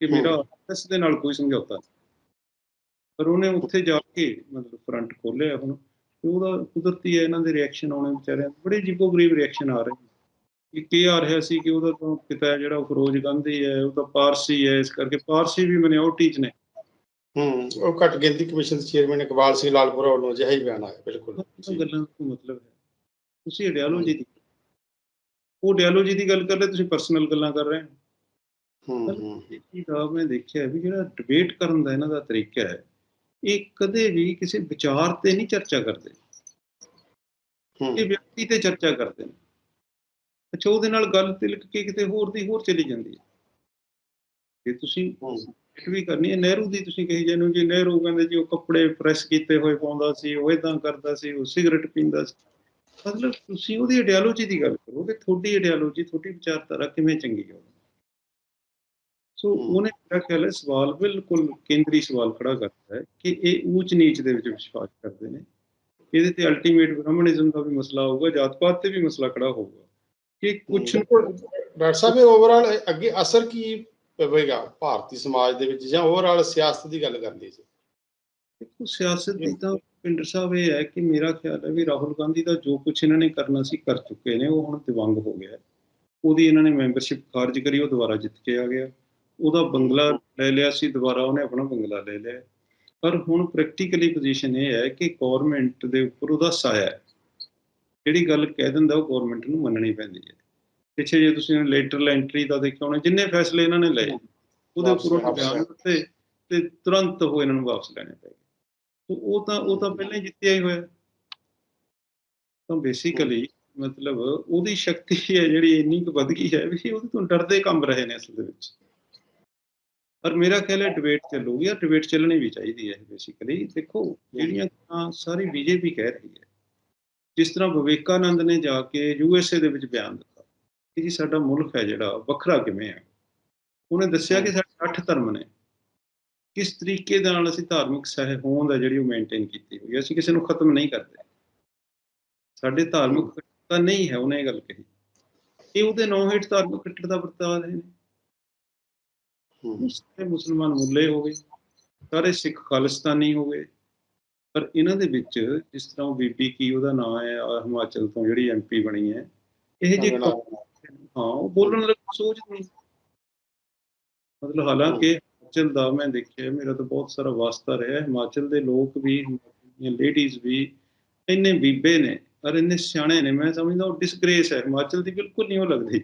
ਕਿ ਮੇਰਾ ਆਰਐਸ ਦੇ ਨਾਲ ਕੋਈ ਸਮਝੌਤਾ ਨਹੀਂ। ਪਰ ਉਹਨੇ ਉੱਥੇ ਜਾ ਕੇ ਮਤਲਬ ਫਰੰਟ ਖੋਲਿਆ ਹੁਣ ਤੇ ਉਹਦਾ ਕੁਦਰਤੀ ਹੈ ਇਹਨਾਂ ਦੇ ਰਿਐਕਸ਼ਨ ਆਉਣੇ ਵਿਚਾਰਿਆਂ ਬੜੇ ਅਜੀਬੋ ਗਰੀਬ ਰਿਐਕਸ਼ਨ ਆ ਰਹੇ ਕਿ ਕੀ ਆ ਰਿਹਾ ਸੀ ਕਿ ਉਹਦਾ ਤੋਂ ਪਿਤਾ ਜਿਹੜਾ ਉਹ ਫਿਰੋਜ਼ ਗਾਂਧੀ ਹੈ ਉਹ ਤਾਂ ਪਾਰਸੀ ਹੈ ਇਸ ਕਰਕੇ ਪਾਰਸੀ ਵੀ ਮਿਨੋਰਟੀ ਚ ਨੇ। ਹੂੰ ਉਹ ਘੱਟ ਗਿਣਤੀ ਕਮਿਸ਼ਨ ਦੇ ਚੇਅਰਮੈਨ ਇਕਬਾਲ ਸਿੰਘ ਲਾਲਪੁਰਾ ਵੱਲੋਂ ਅਜਿਹਾ ਹੀ ਬਿਆਨ ਆਇਆ ਬਿਲਕੁਲ। ਗੱਲਾਂ ਤੋਂ ਮਤਲਬ ਹੈ। ਤੁਸੀਂ ਆਈਡੀਓਲੋਜੀ ਦੀ ਉਹ ਆਈਡੀਓਲੋਜੀ ਦੀ ਗੱਲ ਕਰ ਰਹੇ ਤੁਸੀਂ ਪਰਸਨਲ ਗੱਲਾਂ ਕਰ ਰਹੇ ਹੋ। ਹੂੰ ਹੂੰ। ਇਹ ਦਾ ਮੈਂ ਦੇਖਿਆ ਵੀ ਜਿਹੜਾ ਡਿਬੇਟ ਕਰਨ ਦਾ ਇਹਨਾਂ ਦਾ ਤਰੀਕਾ ਹੈ ਇਹ ਕਦੇ ਵੀ ਕਿਸੇ ਵਿਚਾਰ ਤੇ ਨਹੀਂ ਚਰਚਾ ਕਰਦੇ। ਹੂੰ। ਇਹ ਵਿਅਕਤੀ ਤੇ ਚਰਚਾ ਕਰਦੇ ਨੇ। ਅੱਛਾ ਉਹਦੇ ਨਾਲ ਗੱਲ ਤਿਲਕ ਕੇ ਕਿਤੇ ਹੋਰ ਦੀ ਹੋਰ ਚਲੀ ਜਾਂਦੀ ਹੈ। ਜੇ ਤੁਸੀਂ ਇਹ ਵੀ ਕਰਨੀ ਹੈ। ਨਹਿਰੂ ਦੀ ਤੁਸੀਂ ਕਹੀ ਹੋ ਜੀ ਨਹਿਰੂ ਕਹਿੰਦੇ ਜੀ ਉਹ ਕੱਪੜੇ ਪ੍ਰੈਸ ਕੀਤੇ ਹੋਏ ਪਾਉਂਦਾ ਸੀ ਉਹ ਇਦਾਂ ਕਰਦਾ ਸੀ ਉਹ ਸਿਗਰਟ ਪੀਂਦਾ ਸੀ। ਮਤਲਬ ਤੁਸੀਂ ਉਹਦੀ ਆਈਡੀਓਲੋਜੀ ਦੀ ਗੱਲ ਕਰੋ ਕਿ ਤੁਹਾਡੀ ਆਈਡੀਓਲੋਜੀ ਤੁਹਾਡੀ ਵਿਚਾਰਧਾਰਾ ਕਿਵੇਂ ਚੰਗੀ ਹੈ। ਸੋ। ਉਹਨੇ ਮੇਰਾ ਖਿਆਲ ਹੈ ਸਵਾਲ ਬਿਲਕੁਲ ਕੇਂਦਰੀ ਸਵਾਲ ਖੜਾ ਕਰਦਾ ਹੈ ਕਿ ਇਹ ਊਚ ਨੀਚ ਦੇ ਵਿੱਚ ਵਿਸ਼ਵਾਸ ਕਰਦੇ ਨੇ। ਇਹਦੇ ਤੇ ਅਲਟੀਮੇਟ ਬ੍ਰਾਹਮਣਿਜ਼ਮ ਦਾ ਵੀ ਮਸਲਾ ਹੋਊਗਾ ਜਾਤ ਪਾਤ ਤੇ ਵੀ ਮਸਲਾ ਖੜਾ ਹੋਊਗਾ। ਕਿ ਕੁਝ ਡਾਕਟਰ ਸਾਹਿਬ ਇਹ ਓਵਰਆਲ ਅੱਗੇ ਅਸਰ ਕੀ ਪਵੇਗਾ ਭਾਰਤੀ ਸਮਾਜ ਦੇ ਵਿੱਚ ਜਾਂ ਓਵਰਆਲ ਸਿਆਸਤ ਦੀ ਗੱਲ ਕਰਦੇ ਜੀ। ਦੇਖੋ, ਸਿਆਸਤ ਦੀ ਤਾਂ ਪਿੰਡਰ ਸਾਹਿਬ ਇਹ ਹੈ ਕਿ ਮੇਰਾ ਖਿਆਲ ਹੈ ਵੀ ਰਾਹੁਲ ਗਾਂਧੀ ਦਾ ਜੋ ਕੁਝ ਇਹਨਾਂ ਨੇ ਕਰਨਾ ਸੀ, ਕਰ ਚੁੱਕੇ ਨੇ, ਉਹ ਹੁਣ ਦਿਵੰਗ ਹੋ ਗਿਆ ਉਹਦੀ ਇਹਨਾਂ ਨੇ ਮੈਂਬਰਸ਼ਿਪ ਖਾਰਜ ਕਰੀ, ਉਹ ਦੁਬਾਰਾ ਜਿੱਤ ਕੇ ਆ ਗਿਆ। ਉਹਦਾ ਬੰਗਲਾ ਲੈ ਲਿਆ ਸੀ, ਦੁਬਾਰਾ ਉਹਨੇ ਆਪਣਾ ਬੰਗਲਾ ਲੈ ਲਿਆ। ਪਰ ਹੁਣ ਪ੍ਰੈਕਟੀਕਲੀ ਪੋਜੀਸ਼ਨ ਇਹ ਹੈ ਕਿ ਗਵਰਨਮੈਂਟ ਦੇ ਉੱਪਰ ਉਹਦਾ ਸਾਇਆ ਹੈ। ਜਿਹੜੀ ਗੱਲ ਕਹਿ ਦਿੰਦਾ, ਉਹ ਗਵਰਨਮੈਂਟ ਨੂੰ ਮੰਨਣੀ ਪੈਂਦੀ ਹੈ। ਪਿੱਛੇ ਜੇ ਤੁਸੀਂ ਲੇਟਰਲ ਐਂਟਰੀ ਦਾ ਦੇਖਿਆ ਹੋਣਾ ਜਿੰਨੇ ਫੈਸਲੇ ਇਹਨਾਂ ਨੇ ਲਏ ਉਹਦੇ ਉੱਪਰ ਬਿਆਨ ਦਿੱਤੇ ਤੇ ਤੁਰੰਤ ਉਹ ਇਹਨਾਂ ਨੂੰ ਵਾਪਸ ਲੈਣੇ ਪਏ। ਤੇ ਉਹ ਤਾਂ ਉਹ ਤਾਂ ਪਹਿਲਾਂ ਹੀ ਜਿੱਤਿਆ ਹੀ ਹੋਇਆ। ਤਾਂ ਬੇਸਿਕਲੀ ਮਤਲਬ ਉਹਦੀ ਸ਼ਕਤੀ ਹੈ ਜਿਹੜੀ ਇੰਨੀ ਕੁ ਵੱਧ ਗਈ ਹੈ ਵੀ ਉਹਦੇ ਤੋਂ ਡਰਦੇ ਕੰਮ ਰਹੇ ਨੇ ਅਸਲ ਦੇ ਵਿੱਚ। ਪਰ ਮੇਰਾ ਖਿਆਲ ਹੈ ਡਿਬੇਟ ਚੱਲੂਗੀ ਆ ਡਿਬੇਟ ਚੱਲਣੀ ਵੀ ਚਾਹੀਦੀ ਹੈ ਬੇਸਿਕਲੀ ਦੇਖੋ ਜਿਹੜੀਆਂ ਗੱਲਾਂ ਸਾਰੀ ਬੀਜੇਪੀ ਕਹਿ ਰਹੀ ਹੈ ਜਿਸ ਤਰ੍ਹਾਂ ਵਿਵੇਕਾਨੰਦ ਨੇ ਜਾ ਕੇ ਯੂਐਸਏ ਦੇ ਵਿੱਚ ਬਿਆਨ ਦਿੱਤਾ। ਕਿ ਜੀ ਸਾਡਾ ਮੁਲਕ ਹੈ ਜਿਹੜਾ ਵੱਖਰਾ ਕਿਵੇਂ ਹੈ? ਉਹਨੇ ਦੱਸਿਆ ਕਿ ਸਾਡੇ ਅੱਠ ਧਰਮ ਨੇ। ਕਿਸ ਤਰੀਕੇ ਦੇ ਨਾਲ ਅਸੀਂ ਧਾਰਮਿਕ ਸਹਿ ਹੋਂਦ ਹੈ ਜਿਹੜੀ ਉਹ ਮੇਨਟੇਨ ਕੀਤੀ ਹੋਈ ਹੈ ਅਸੀਂ ਕਿਸੇ ਨੂੰ ਖਤਮ ਨਹੀਂ ਕਰਦੇ। ਸਾਡੇ ਧਾਰਮਿਕ ਕੱਟੜਤਾ ਨਹੀਂ ਹੈ ਉਹਨੇ ਇਹ ਗੱਲ ਕਹੀ। ਇਹ ਉਹਦੇ ਨਾਂ ਹੇਠ ਧਾਰਮਿਕ ਕੱਟੜਤਾ ਵਰਤਾ ਰਹੇ ਨੇ ਸਾਰੇ ਮੁਸਲਮਾਨ ਮੁੱਲੇ ਹੋ ਗਏ ਸਾਰੇ ਸਿੱਖ ਖਾਲਿਸਤਾਨੀ ਹੋ ਗਏ। ਪਰ ਇਹਨਾਂ ਦੇ ਵਿੱਚ ਜਿਸ ਤਰ੍ਹਾਂ ਉਹ ਬੀਬੀ ਕੀ ਉਹਦਾ ਨਾਮ ਹੈ ਹਿਮਾਚਲ ਤੋਂ ਜਿਹੜੀ ਐਮਪੀ ਬਣੀ ਹੈ ਇਹ ਜੇ। ਹਾਂ ਉਹ ਬੋਲਣ ਵਾਲਾ ਸੋਚ ਨਹੀਂ ਮਤਲਬ ਹਾਲਾਂਕਿ ਹਿਮਾਚਲ ਦਾ ਮੈਂ ਦੇਖਿਆ ਮੇਰਾ ਤਾਂ ਬਹੁਤ ਸਾਰਾ ਵਾਸਤਾ ਰਿਹਾ। ਹਿਮਾਚਲ ਦੇ ਲੋਕ ਵੀ ਲੇਡੀਜ਼ ਵੀ ਇੰਨੇ ਬੀਬੇ ਨੇ ਔਰ ਇੰਨੇ ਸਿਆਣੇ ਨੇ। ਮੈਂ ਸਮਝਦਾ ਉਹ ਡਿਸਗ੍ਰੇਸ ਹੈ। ਹਿਮਾਚਲ ਦੀ ਬਿਲਕੁਲ ਨਹੀਂ ਉਹ ਲੱਗਦੀ।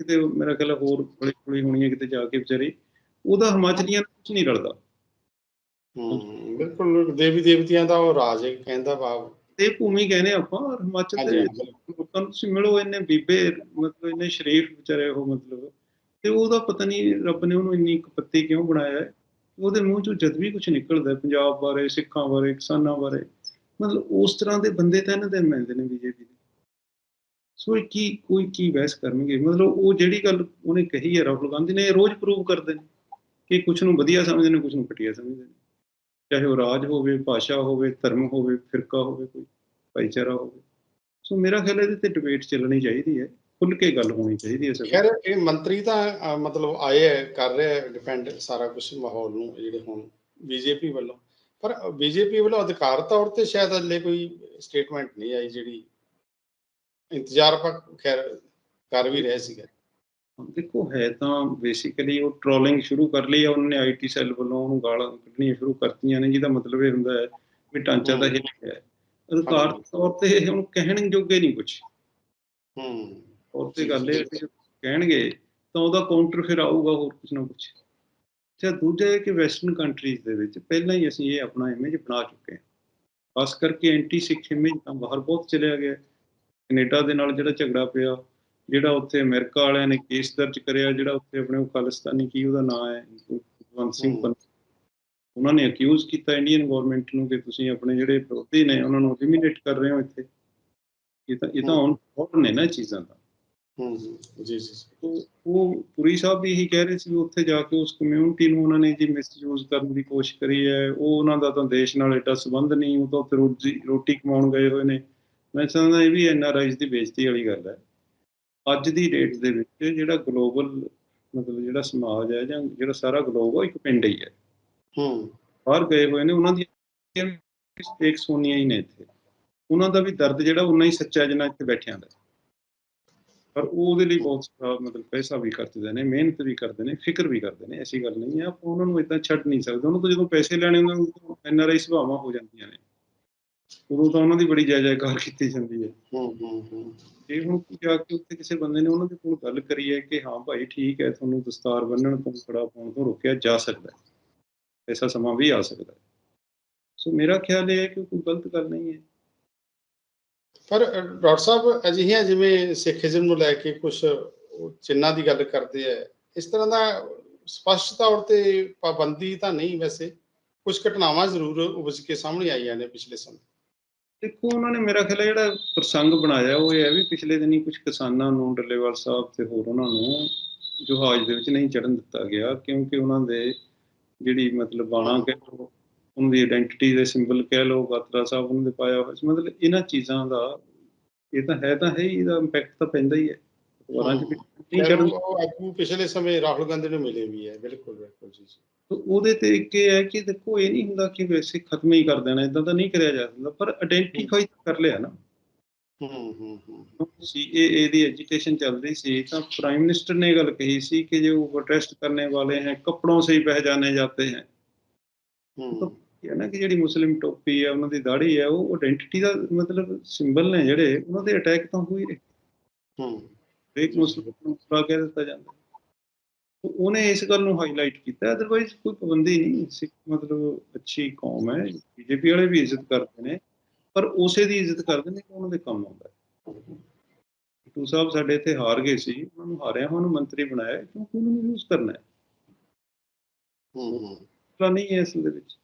ਕਿਤੇ ਮੇਰਾ ਖਿਆਲ ਹੋਰ ਬੜੀ ਕੁੜੀ ਹੋਣੀ ਹੈ ਕਿਤੇ ਜਾ ਕੇ ਵਿਚਾਰੀ ਉਹਦਾ ਹਿਮਾਚਲੀਆਂ ਨਾਲ ਕੁਝ ਨਹੀਂ ਰਲਦਾ। ਹੂੰ, ਬਿਲਕੁਲ। ਦੇਵੀ ਦੇਵਤਿਆਂ ਦਾ ਉਹ ਰਾਜ ਹੈ। ਕਹਿੰਦਾ ਬਾਬ ਤੇ ਭੂਮੀ ਕਹਿੰਦੇ ਆਪਾਂ ਔਰ ਹਿਮਾਚਲ ਦੇ। ਲੋਕਾਂ ਨੂੰ ਤੁਸੀਂ ਮਿਲੋ ਇੰਨੇ ਬੀਬੇ ਮਤਲਬ ਇੰਨੇ ਸ਼ਰੀਫ ਵਿਚਾਰੇ ਉਹ ਮਤਲਬ। ਤੇ ਉਹਦਾ ਪਤਾ ਨਹੀਂ ਰੱਬ ਨੇ ਉਹਨੂੰ ਇੰਨੀ ਕਪੱਤੀ ਕਿਉਂ ਬਣਾਇਆ ਹੈ? ਉਹਦੇ ਮੂੰਹ ਚੋਂ ਜਦ ਵੀ ਕੁਝ ਨਿਕਲਦਾ ਪੰਜਾਬ ਬਾਰੇ ਸਿੱਖਾਂ ਬਾਰੇ ਕਿਸਾਨਾਂ ਬਾਰੇ। ਮਤਲਬ ਉਸ ਤਰ੍ਹਾਂ ਦੇ ਬੰਦੇ ਤਾਂ ਇਹਨਾਂ ਦੇ ਮਿਲਦੇ ਨੇ ਬੀਜੇਪੀ ਦੇ। ਸੋ ਇਹ ਕੀ ਕੋਈ ਕੀ ਬਹਿਸ ਕਰਨਗੇ? ਮਤਲਬ ਉਹ ਜਿਹੜੀ ਗੱਲ ਉਹਨੇ ਕਹੀ ਹੈ ਰਾਹੁਲ ਗਾਂਧੀ ਨੇ ਇਹ ਰੋਜ਼ ਪ੍ਰੂਵ ਕਰਦੇ ਨੇ ਕਿ ਕੁਝ ਨੂੰ ਵਧੀਆ ਸਮਝਦੇ ਨੇ ਕੁਝ ਨੂੰ ਘਟੀਆ ਸਮਝਦੇ ਨੇ। ਚਾਹੇ ਉਹ ਰਾਜ ਹੋਵੇ, ਭਾਸ਼ਾ ਹੋਵੇ, ਧਰਮ ਹੋਵੇ, ਫਿਰਕਾ ਹੋਵੇ, ਕੋਈ ਭਾਈਚਾਰਾ ਹੋਵੇ। ਸੋ ਮੇਰਾ ਖਿਆਲ ਇਹਦੇ ਤੇ ਡਿਬੇਟ ਚੱਲਣੀ ਚਾਹੀਦੀ ਹੈ ਖੁੱਲ ਕੇ ਗੱਲ ਹੋਣੀ ਚਾਹੀਦੀ ਹੈ ਸਭ ਖੈਰ, ਇਹ ਮੰਤਰੀ ਤਾਂ ਮਤਲਬ ਆਏ ਹੈ, ਕਰ ਰਿਹਾ ਡਿਪੈਂਡ ਸਾਰਾ ਕੁਝ ਮਾਹੌਲ ਨੂੰ, ਜਿਹੜੇ ਹੁਣ ਬੀਜੇਪੀ ਵੱਲੋਂ। ਪਰ ਬੀਜੇਪੀ ਵੱਲੋਂ ਅਧਿਕਾਰ ਤੌਰ ਤੇ ਸ਼ਾਇਦ ਹਲੇ ਕੋਈ ਸਟੇਟਮੈਂਟ ਨਹੀਂ ਆਈ ਜਿਹੜੀ ਇੰਤਜ਼ਾਰ ਆਪਾਂ ਖੈਰ ਕਰ ਵੀ ਰਹੇ ਸੀਗੇ। ਦੇਖੋ ਹੈ ਤਾਂ ਬੇਸਿਕਲੀ ਉਹ ਟ੍ਰੋਲਿੰਗ ਸ਼ੁਰੂ ਕਰ ਲਈ ਹੈ ਉਹਨਾਂ ਨੇ ਆਈਟੀ ਸੈੱਲ ਵੱਲੋਂ ਉਹਨੂੰ ਗਾਲਾਂ ਕੱਢਣੀਆਂ ਸ਼ੁਰੂ ਕਰਤੀਆਂ ਨੇ ਜਿਹਦਾ ਮਤਲਬ ਇਹ ਹੁੰਦਾ ਹੈ ਵੀ ਢਾਂਚਾ ਤਾਂ ਹਿੱਲ ਗਿਆ। ਹੈ ਅਧਿਕਾਰ ਤੌਰ ਤੇ ਉਹਨੂੰ ਕਹਿਣ ਜੋਗੇ ਨਹੀਂ ਕੁਝ ਹੂੰ। ਔਰ ਤੇ ਗੱਲ ਇਹ ਕਹਿਣਗੇ ਤਾਂ ਉਹਦਾ ਕਾਊਂਟਰ ਫਿਰ ਆਊਗਾ ਹੋਰ ਕੁਝ ਨਾ ਕੁਝ ਤੇ ਦੂਜਾ ਇਹ ਕਿ ਵੈਸਟਰਨ ਕੰਟਰੀਜ਼ ਦੇ ਵਿੱਚ ਪਹਿਲਾਂ ਹੀ ਅਸੀਂ ਇਹ ਆਪਣਾ ਇਮੇਜ ਬਣਾ ਚੁੱਕੇ ਹਾਂ। ਖਾਸ ਕਰਕੇ ਐਂਟੀ ਸਿੱਖ ਇਮੇਜ ਤਾਂ ਬਾਹਰ ਬਹੁਤ ਚਲਿਆ ਗਿਆ। ਕੈਨੇਡਾ ਦੇ ਨਾਲ ਜਿਹੜਾ ਝਗੜਾ ਪਿਆ ਜਿਹੜਾ ਉੱਥੇ ਅਮਰੀਕਾ ਵਾਲਿਆਂ ਨੇ ਕੇਸ ਦਰਜ ਕਰਿਆ ਜਿਹੜਾ ਉੱਥੇ ਆਪਣੇ ਉਹ ਖਾਲਿਸਤਾਨੀ ਕੀ ਉਹਦਾ ਨਾਮ ਹੈ ਕੁਲਵੰਤ ਸਿੰਘ ਉਹਨਾਂ ਨੇ ਅਕਿਊਜ਼ ਕੀਤਾ ਇੰਡੀਅਨ ਗਵਰਨਮੈਂਟ ਨੂੰ ਕਿ ਤੁਸੀਂ ਆਪਣੇ ਜਿਹੜੇ ਵਿਰੋਧੀ ਨੇ ਉਹਨਾਂ ਨੂੰ ਐਲੀਮੀਨੇਟ ਕਰ ਰਹੇ ਹੋ ਇੱਥੇ। ਇਹ ਤਾਂ ਇਹ ਤਾਂ ਨੇ ਨਾ ਚੀਜ਼ਾਂ ਦਾ ਹੂੰ। ਜੀ ਜੀ ਜੀ। ਉਹ- ਪੁਰੀ ਸਾਹਿਬ ਵੀ ਇਹੀ ਕਹਿ ਰਹੇ ਸੀ ਵੀ ਉੱਥੇ ਜਾ ਕੇ ਉਸ ਕਮਿਊਨਿਟੀ ਨੂੰ ਉਹਨਾਂ ਨੇ ਜੀ ਮਿਸਯੂਜ਼ ਕਰਨ ਦੀ ਕੋਸ਼ਿਸ਼ ਕਰੀ ਹੈ। ਉਹ ਉਹਨਾਂ ਦਾ ਤਾਂ ਦੇਸ਼ ਨਾਲ ਏਡਾ ਸੰਬੰਧ ਨਹੀਂ ਉਹ ਤਾਂ ਉੱਥੇ ਰੋਟੀ ਕਮਾਉਣ ਗਏ ਹੋਏ ਨੇ। ਮੈਂ ਸਮਝਦਾ ਇਹ ਵੀ ਐਨਆਰਆਈਜ਼ ਦੀ ਬੇਇੱਜ਼ਤੀ ਵਾਲੀ ਗੱਲ ਹੈ। ਅੱਜ ਦੀ ਡੇਟ ਦੇ ਵਿੱਚ ਜਿਹੜਾ ਗਲੋਬਲ ਮਤਲਬ ਜਿਹੜਾ ਸਮਾਜ ਹੈ ਜਾਂ ਜਿਹੜਾ ਸਾਰਾ ਗਲੋਬ ਉਹ ਇੱਕ ਪਿੰਡ ਹੀ ਹੈ। ਹੂੰ। ਬਾਹਰ ਗਏ ਹੋਏ ਨੇ ਉਹਨਾਂ ਦੀਆਂ ਮਿਸਟੇਕਸ ਹੋਣੀਆਂ ਹੀ ਨੇ ਇੱਥੇ। ਉਹਨਾਂ ਦਾ ਵੀ ਦਰਦ ਜਿਹੜਾ ਉਨਾ ਹੀ ਸੱਚਾ ਜਿੰਨਾ ਇੱਥੇ ਬੈਠਿਆਂ ਦਾ। ਪਰ ਉਹ ਉਹਦੇ ਲਈ ਬਹੁਤ ਸਾਰਾ ਮਤਲਬ ਪੈਸਾ ਵੀ ਖਰਚਦੇ ਨੇ ਮਿਹਨਤ ਵੀ ਕਰਦੇ ਨੇ ਫਿਕਰ ਵੀ ਕਰਦੇ ਨੇ ਐਸੀ ਗੱਲ ਨਹੀਂ ਹੈ। ਆਪਾਂ ਉਹਨਾਂ ਨੂੰ ਇਦਾਂ ਛੱਡ ਨਹੀਂ ਸਕਦੇ। ਉਹਨਾਂ ਤੋਂ ਜਦੋਂ ਪੈਸੇ ਲੈਣੇ ਹੁੰਦੇ ਨੇ ਐਨਆਰਆਈ ਸੁਭਾਵਾਂ ਹੋ ਜਾਂਦੀਆਂ ਨੇ। ਉਦੋਂ ਤਾਂ ਉਹਨਾਂ ਦੀ ਬੜੀ ਜਾਇ ਜਾਇਕਾਰ ਕੀਤੀ ਜਾਂਦੀ ਹੈ। ਹੂੰ ਹੂੰ ਹੂੰ। ਜੇ ਹੁਣ ਜਾ ਕੇ ਉੱਥੇ ਕਿਸੇ ਬੰਦੇ ਨੇ ਉਹਨਾਂ ਦੇ ਕੋਲ ਗੱਲ ਕਰੀ ਹੈ ਕਿ ਹਾਂ ਭਾਈ ਠੀਕ ਹੈ, ਤੁਹਾਨੂੰ ਦਸਤਾਰ ਬੰਨਣ ਤੋਂ ਖੜਾ ਪਾਉਣ ਤੋਂ ਰੋਕਿਆ ਜਾ ਸਕਦਾ ਹੈ। ਐਸਾ ਸਮਾਂ ਵੀ ਆ ਸਕਦਾ ਹੈ। ਸੋ ਮੇਰਾ ਖਿਆਲ ਇਹ ਹੈ ਕਿ ਕੋਈ ਗਲਤ ਗੱਲ ਨਹੀਂ ਹੈ। ਪਰ ਡਾਕਟਰ ਸਾਹਿਬ, ਅਜਿਹੀਆਂ ਜਿਵੇਂ ਸਿੱਖੀਜ਼ਮ ਨੂੰ ਲੈ ਕੇ ਕੁਝ ਚਿੰਨ੍ਹਾਂ ਦੀ ਗੱਲ ਕਰਦੇ ਆ ਇਸ ਤਰ੍ਹਾਂ ਦਾ ਸਪਸ਼ਟ ਤੌਰ ਤੇ ਪਾਬੰਦੀ ਤਾਂ ਨਹੀਂ ਵੈਸੇ। ਕੁਝ ਘਟਨਾਵਾਂ ਜ਼ਰੂਰ ਉਪਜ ਕੇ ਸਾਹਮਣੇ ਆਈਆਂ ਨੇ ਪਿਛਲੇ ਸਮੇਂ। ਦੇਖੋ ਉਹਨਾਂ ਨੇ ਮੇਰਾ ਖਿਆਲ ਜਿਹੜਾ ਪ੍ਰਸੰਗ ਬਣਾਇਆ ਉਹ ਇਹ ਹੈ ਵੀ ਪਿਛਲੇ ਦਿਨੀ ਕੁਝ ਕਿਸਾਨਾਂ ਨੂੰ ਡੱਲੇਵਾਲ ਸਾਹਿਬ ਤੇ ਹੋਰ ਉਹਨਾਂ ਨੂੰ ਜਹਾਜ਼ ਦੇ ਵਿੱਚ ਨਹੀਂ ਚੜਨ ਦਿੱਤਾ ਗਿਆ ਕਿਉਂਕਿ ਉਹਨਾਂ ਦੇ ਜਿਹੜੀ ਮਤਲਬ ਬਾਣਾ ਕਹਿ ਲਓ ਉਹਨਾਂ ਦੀ ਆਇਡੈਂਟੀਟੀ ਦੇ ਸਿੰਬਲ ਕਹਿ ਲਓ ਗਾਤਰਾ ਸਾਹਿਬ ਉਹਨਾਂ ਦੇ ਪਾਇਆ ਹੋਇਆ ਮਤਲਬ ਇਹਨਾਂ ਚੀਜ਼ਾਂ ਦਾ ਇਹ ਤਾਂ ਹੈ ਤਾਂ ਹੈ ਹੀ ਇਹਦਾ ਇੰਪੈਕਟ ਤਾਂ ਪੈਂਦਾ ਹੀ ਹੈ। ਅਖਬਾਰਾਂ 'ਚ ਵੀ ਨਹੀਂ ਚੜਨ ਪਿਛਲੇ ਸਮੇਂ ਰਾਹੁਲ ਗਾਂਧੀ ਨੂੰ ਮਿਲੇ ਵੀ ਹੈ ਬਿਲਕੁਲ ਬਿਲਕੁਲ ਜੀ। ਉਹਦੇ ਤੇ ਇੱਕ ਇਹ ਹੈ ਕਿ ਦੇਖੋ ਇਹ ਨਹੀਂ ਹੁੰਦਾ ਕਿ ਵੈਸੇ ਖਤਮ ਹੀ ਕਰ ਦੇਣਾ ਇਦਾਂ ਤਾਂ ਨਹੀਂ ਕਰਿਆ ਜਾ ਸਕਦਾ ਪਰ ਆਇਡੈਂਟੀਫਾਈ ਕਰ ਲਿਆ ਨਾ। ਹੂੰ ਹੂੰ ਸੀਏਏ ਦੀ ਐਜੀਟੇਸ਼ਨ ਚੱਲ ਰਹੀ ਸੀ ਤਾਂ ਪ੍ਰਾਈਮ ਮਿਨਿਸਟਰ ਨੇ ਗੱਲ ਕਹੀ ਸੀ ਕਿ ਜੋ ਪ੍ਰੋਟੈਸਟ ਕਰਨੇ ਵਾਲੇ ਹੈ ਕੱਪੜੋਂ ਸੇ ਹੀ ਪਹਿਚਾਨੇ ਜਾਂਦੇ ਹੈ। ਹੂੰ ਹੈ ਨਾ ਕਿ ਜਿਹੜੀ ਮੁਸਲਿਮ ਟੋਪੀ ਹੈ ਉਹਨਾਂ ਦੀ ਦਾੜੀ ਹੈ ਉਹ ਆਇਡੈਂਟੀਟੀ ਦਾ ਮਤਲਬ ਸਿੰਬਲ ਨੇ ਜਿਹੜੇ ਉਹਨਾਂ ਦੇ ਅਟੈਕ ਤਾਂ ਹੋਈ ਰਹੇ। ਹੂੰ। ਇੱਕ ਮੁਸਲਿਮ ਨੂੰ ਪੂਰਾ ਕਹਿ ਦਿੱਤਾ ਜਾਂਦਾ। ਉਹਨੇ ਇਸ ਗੱਲ ਨੂੰ ਹਾਈਲਾਈਟ ਕੀਤਾ ਅਦਰਵਾਈਜ਼ ਕੋਈ ਪਾਬੰਦੀ ਨਹੀਂ ਸਿੱਖ ਮਤਲਬ ਅੱਛੀ ਕੌਮ ਹੈ ਬੀਜੇਪੀ ਵਾਲੇ ਵੀ ਇੱਜ਼ਤ ਕਰਦੇ ਨੇ ਪਰ ਉਸੇ ਦੀ ਇੱਜ਼ਤ ਕਰਦੇ ਨੇ ਕਿ ਉਹਨਾਂ ਦੇ ਕੰਮ ਆਉਂਦਾ ਹੈ। ਟੂ ਸਾਹਿਬ ਸਾਡੇ ਇੱਥੇ ਹਾਰ ਗਏ ਸੀ ਉਹਨਾਂ ਨੂੰ ਹਾਰਿਆ ਉਹਨਾਂ ਨੂੰ ਮੰਤਰੀ ਬਣਾਇਆ ਕਿਉਂਕਿ ਉਹਨਾਂ ਨੂੰ ਯੂਜ਼ ਕਰਨਾ ਹੈ। ਹੂੰ ਹੂੰ। ਮਸਲਾ ਨਹੀਂ ਹੈ ਦੇ ਵਿੱਚ।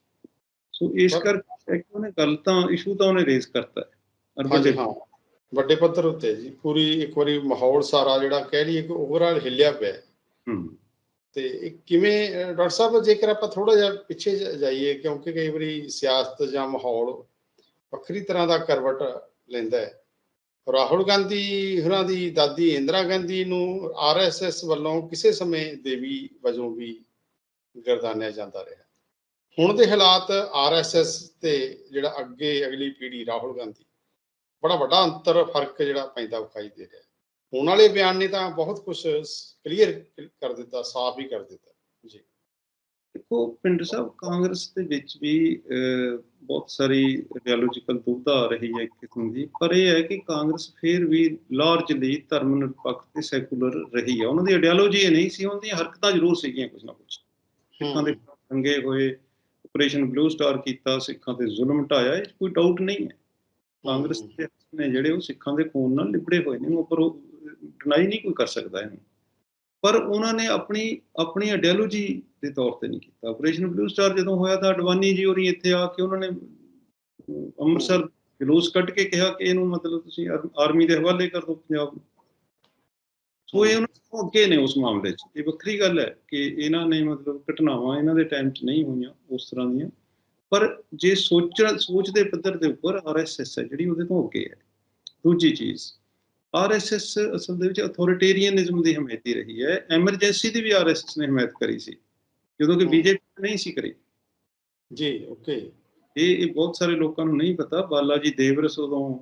ਸੋ ਇਸ ਕਰਕੇ ਇੱਕ ਉਹਨੇ ਗੱਲ ਤਾਂ ਇਸ਼ੂ ਤਾਂ ਉਹਨੇ ਰੇਜ਼ ਕਰਤਾ ਹੈ ਦੇ ਹਾਂ। ਵੱਡੇ ਪੱਧਰ ਉੱਤੇ ਜੀ ਪੂਰੀ ਇੱਕ ਵਾਰੀ ਮਾਹੌਲ ਸਾਰਾ ਜਿਹੜਾ ਕਹਿ ਲਈਏ ਕਿ ਓਵਰਆਲ ਹਿੱਲਿਆ ਪਿਆ ਹੈ। ਹੂੰ ਤੇ ਕਿਵੇਂ ਡਾਕਟਰ ਸਾਹਿਬ, ਜੇਕਰ ਆਪਾਂ ਥੋੜਾ ਜਿਹਾ ਪਿੱਛੇ ਜਾਈਏ, ਕਿਉਂਕਿ ਕਈ ਵਾਰੀ ਸਿਆਸਤ ਜਾਂ ਮਾਹੌਲ ਵੱਖਰੀ ਤਰ੍ਹਾਂ ਦਾ ਕਰਵਟ ਲੈਂਦਾ ਹੈ। ਰਾਹੁਲ ਗਾਂਧੀ ਹੋਰਾਂ ਦੀ ਦਾਦੀ ਇੰਦਰਾ ਗਾਂਧੀ ਨੂੰ ਆਰਐਸਐਸ ਵੱਲੋਂ ਕਿਸੇ ਸਮੇਂ ਦੇਵੀ ਵਜੋਂ ਵੀ ਗਰਦਾਨਿਆ ਜਾਂਦਾ ਰਿਹਾ। ਹੁਣ ਦੇ ਹਾਲਾਤ ਆਰਐਸਐਸ ਤੇ ਜਿਹੜਾ ਅੱਗੇ ਅਗਲੀ ਪੀੜ੍ਹੀ ਰਾਹੁਲ ਗਾਂਧੀ, ਬੜਾ ਵੱਡਾ ਅੰਤਰ ਫ਼ਰਕ ਜਿਹੜਾ ਪੈਂਦਾ, ਵਿਖਾਈ ਦੇ ਰਿਹਾ। ਹੁਣ ਵਾਲੇ ਬਿਆਨ ਨੇ ਤਾਂ ਬਹੁਤ ਕੁਝ ਕਲੀਅਰ ਕਰ ਦਿੱਤਾ ਸਾਫ਼ ਹੀ ਕਰ ਦਿੱਤਾ। ਜੀ। ਦੇਖੋ ਪਿੰਡ ਸਾਹਿਬ ਕਾਂਗਰਸ ਦੇ ਵਿੱਚ ਵੀ ਬਹੁਤ ਸਾਰੀ ਆਈਡੀਓਲੋਜੀਕਲ ਦੁਬਦਾ ਆ ਰਹੀ ਹੈ ਇੱਕ ਕਿਸਮ ਦੀ। ਪਰ ਇਹ ਹੈ ਕਿ ਕਾਂਗਰਸ ਫਿਰ ਵੀ ਲਾਰਜਲੀ ਧਰਮ ਨਿਰਪੱਖ ਤੇ ਸੈਕੂਲਰ ਰਹੀ ਹੈ ਉਹਨਾਂ ਦੀ ਆਈਡੀਓਲੋਜੀ ਇਹ ਨਹੀਂ ਸੀ ਉਹਨਾਂ ਦੀਆਂ ਹਰਕਤਾਂ ਜ਼ਰੂਰ ਸੀਗੀਆਂ ਕੁਝ ਨਾ ਕੁਝ ਸਿੱਖਾਂ ਦੇ ਰੰਗੇ ਹੋਏ ਆਪਰੇਸ਼ਨ ਬਲੂ ਸਟਾਰ ਕੀਤਾ ਸਿੱਖਾਂ ਤੇ ਜ਼ੁਲਮ ਢਾਇਆ ਇਹ ਕੋਈ ਡਾਊਟ ਨਹੀਂ ਹੈ। ਕਾਂਗਰਸ ਦੇ ਨੇ ਜਿਹੜੇ ਉਹ ਸਿੱਖਾਂ ਦੇ ਖੂਨ ਨਾਲ ਲਿਬੜੇ ਹੋਏ ਨੇ ਉਹ ਪਰ ਉਹ ਡਿਨਾਈ ਨਹੀਂ ਕੋਈ ਕਰ ਸਕਦਾ ਇਹਨੂੰ। ਪਰ ਉਹਨਾਂ ਨੇ ਆਪਣੀ ਆਪਣੀ ਆਈਡੀਓਲੋਜੀ ਦੇ ਤੌਰ ਤੇ ਨਹੀਂ ਕੀਤਾ। ਆਪਰੇਸ਼ਨ ਬਲੂ ਸਟਾਰ ਜਦੋਂ ਹੋਇਆ ਤਾਂ ਅਡਵਾਨੀ ਜੀ ਹੋਰੀ ਇੱਥੇ ਆ ਕੇ ਉਹਨਾਂ ਨੇ ਅੰਮ੍ਰਿਤਸਰ ਜਲੂਸ ਕੱਢ ਕੇ ਕਿਹਾ ਕਿ ਇਹਨੂੰ ਮਤਲਬ ਤੁਸੀਂ ਆਰਮੀ ਦੇ ਹਵਾਲੇ ਕਰ ਦਿਓ ਪੰਜਾਬ ਨੂੰ। ਸੋ ਇਹ ਉਹਨਾਂ ਤੋਂ ਅੱਗੇ ਨੇ ਉਸ ਮਾਮਲੇ 'ਚ। ਇਹ ਵੱਖਰੀ ਗੱਲ ਹੈ ਕਿ ਇਹਨਾਂ ਨੇ ਮਤਲਬ ਘਟਨਾਵਾਂ ਇਹਨਾਂ ਦੇ ਟਾਈਮ 'ਚ ਨਹੀਂ ਹੋਈਆਂ ਉਸ ਤਰ੍ਹਾਂ ਦੀਆਂ। ਪਰ ਜੇ ਸੋਚ ਸੋਚ ਦੇ ਪੱਧਰ ਦੇ ਉੱਪਰ ਆਰਐਸਐਸ ਹੈ, ਜਿਹੜੀ ਉਹਦੇ ਤੋਂ ਅੱਗੇ ਹੈ। ਦੂਜੀ ਚੀਜ਼ ਆਰਐਸਐਸ ਅਸਲ ਦੇ ਵਿੱਚ ਅਥਾਰਟੇਰੀਅਨਿਜ਼ਮ ਦੀ ਹਮਾਇਤੀ ਰਹੀ ਹੈ। ਐਮਰਜੈਂਸੀ ਦੀ ਵੀ ਆਰਐਸਐਸ ਨੇ ਹਮਾਇਤ ਕਰੀ ਸੀ ਜਦੋਂ ਕਿ। ਬੀਜੇਪੀ ਨਹੀਂ ਸੀ ਕਰੀ। ਜੀ ਓਕੇ ਇਹ ਇਹ ਬਹੁਤ ਸਾਰੇ ਲੋਕਾਂ ਨੂੰ ਨਹੀਂ ਪਤਾ। ਬਾਲਾ ਜੀ ਦੇਵਰਸ ਉਦੋਂ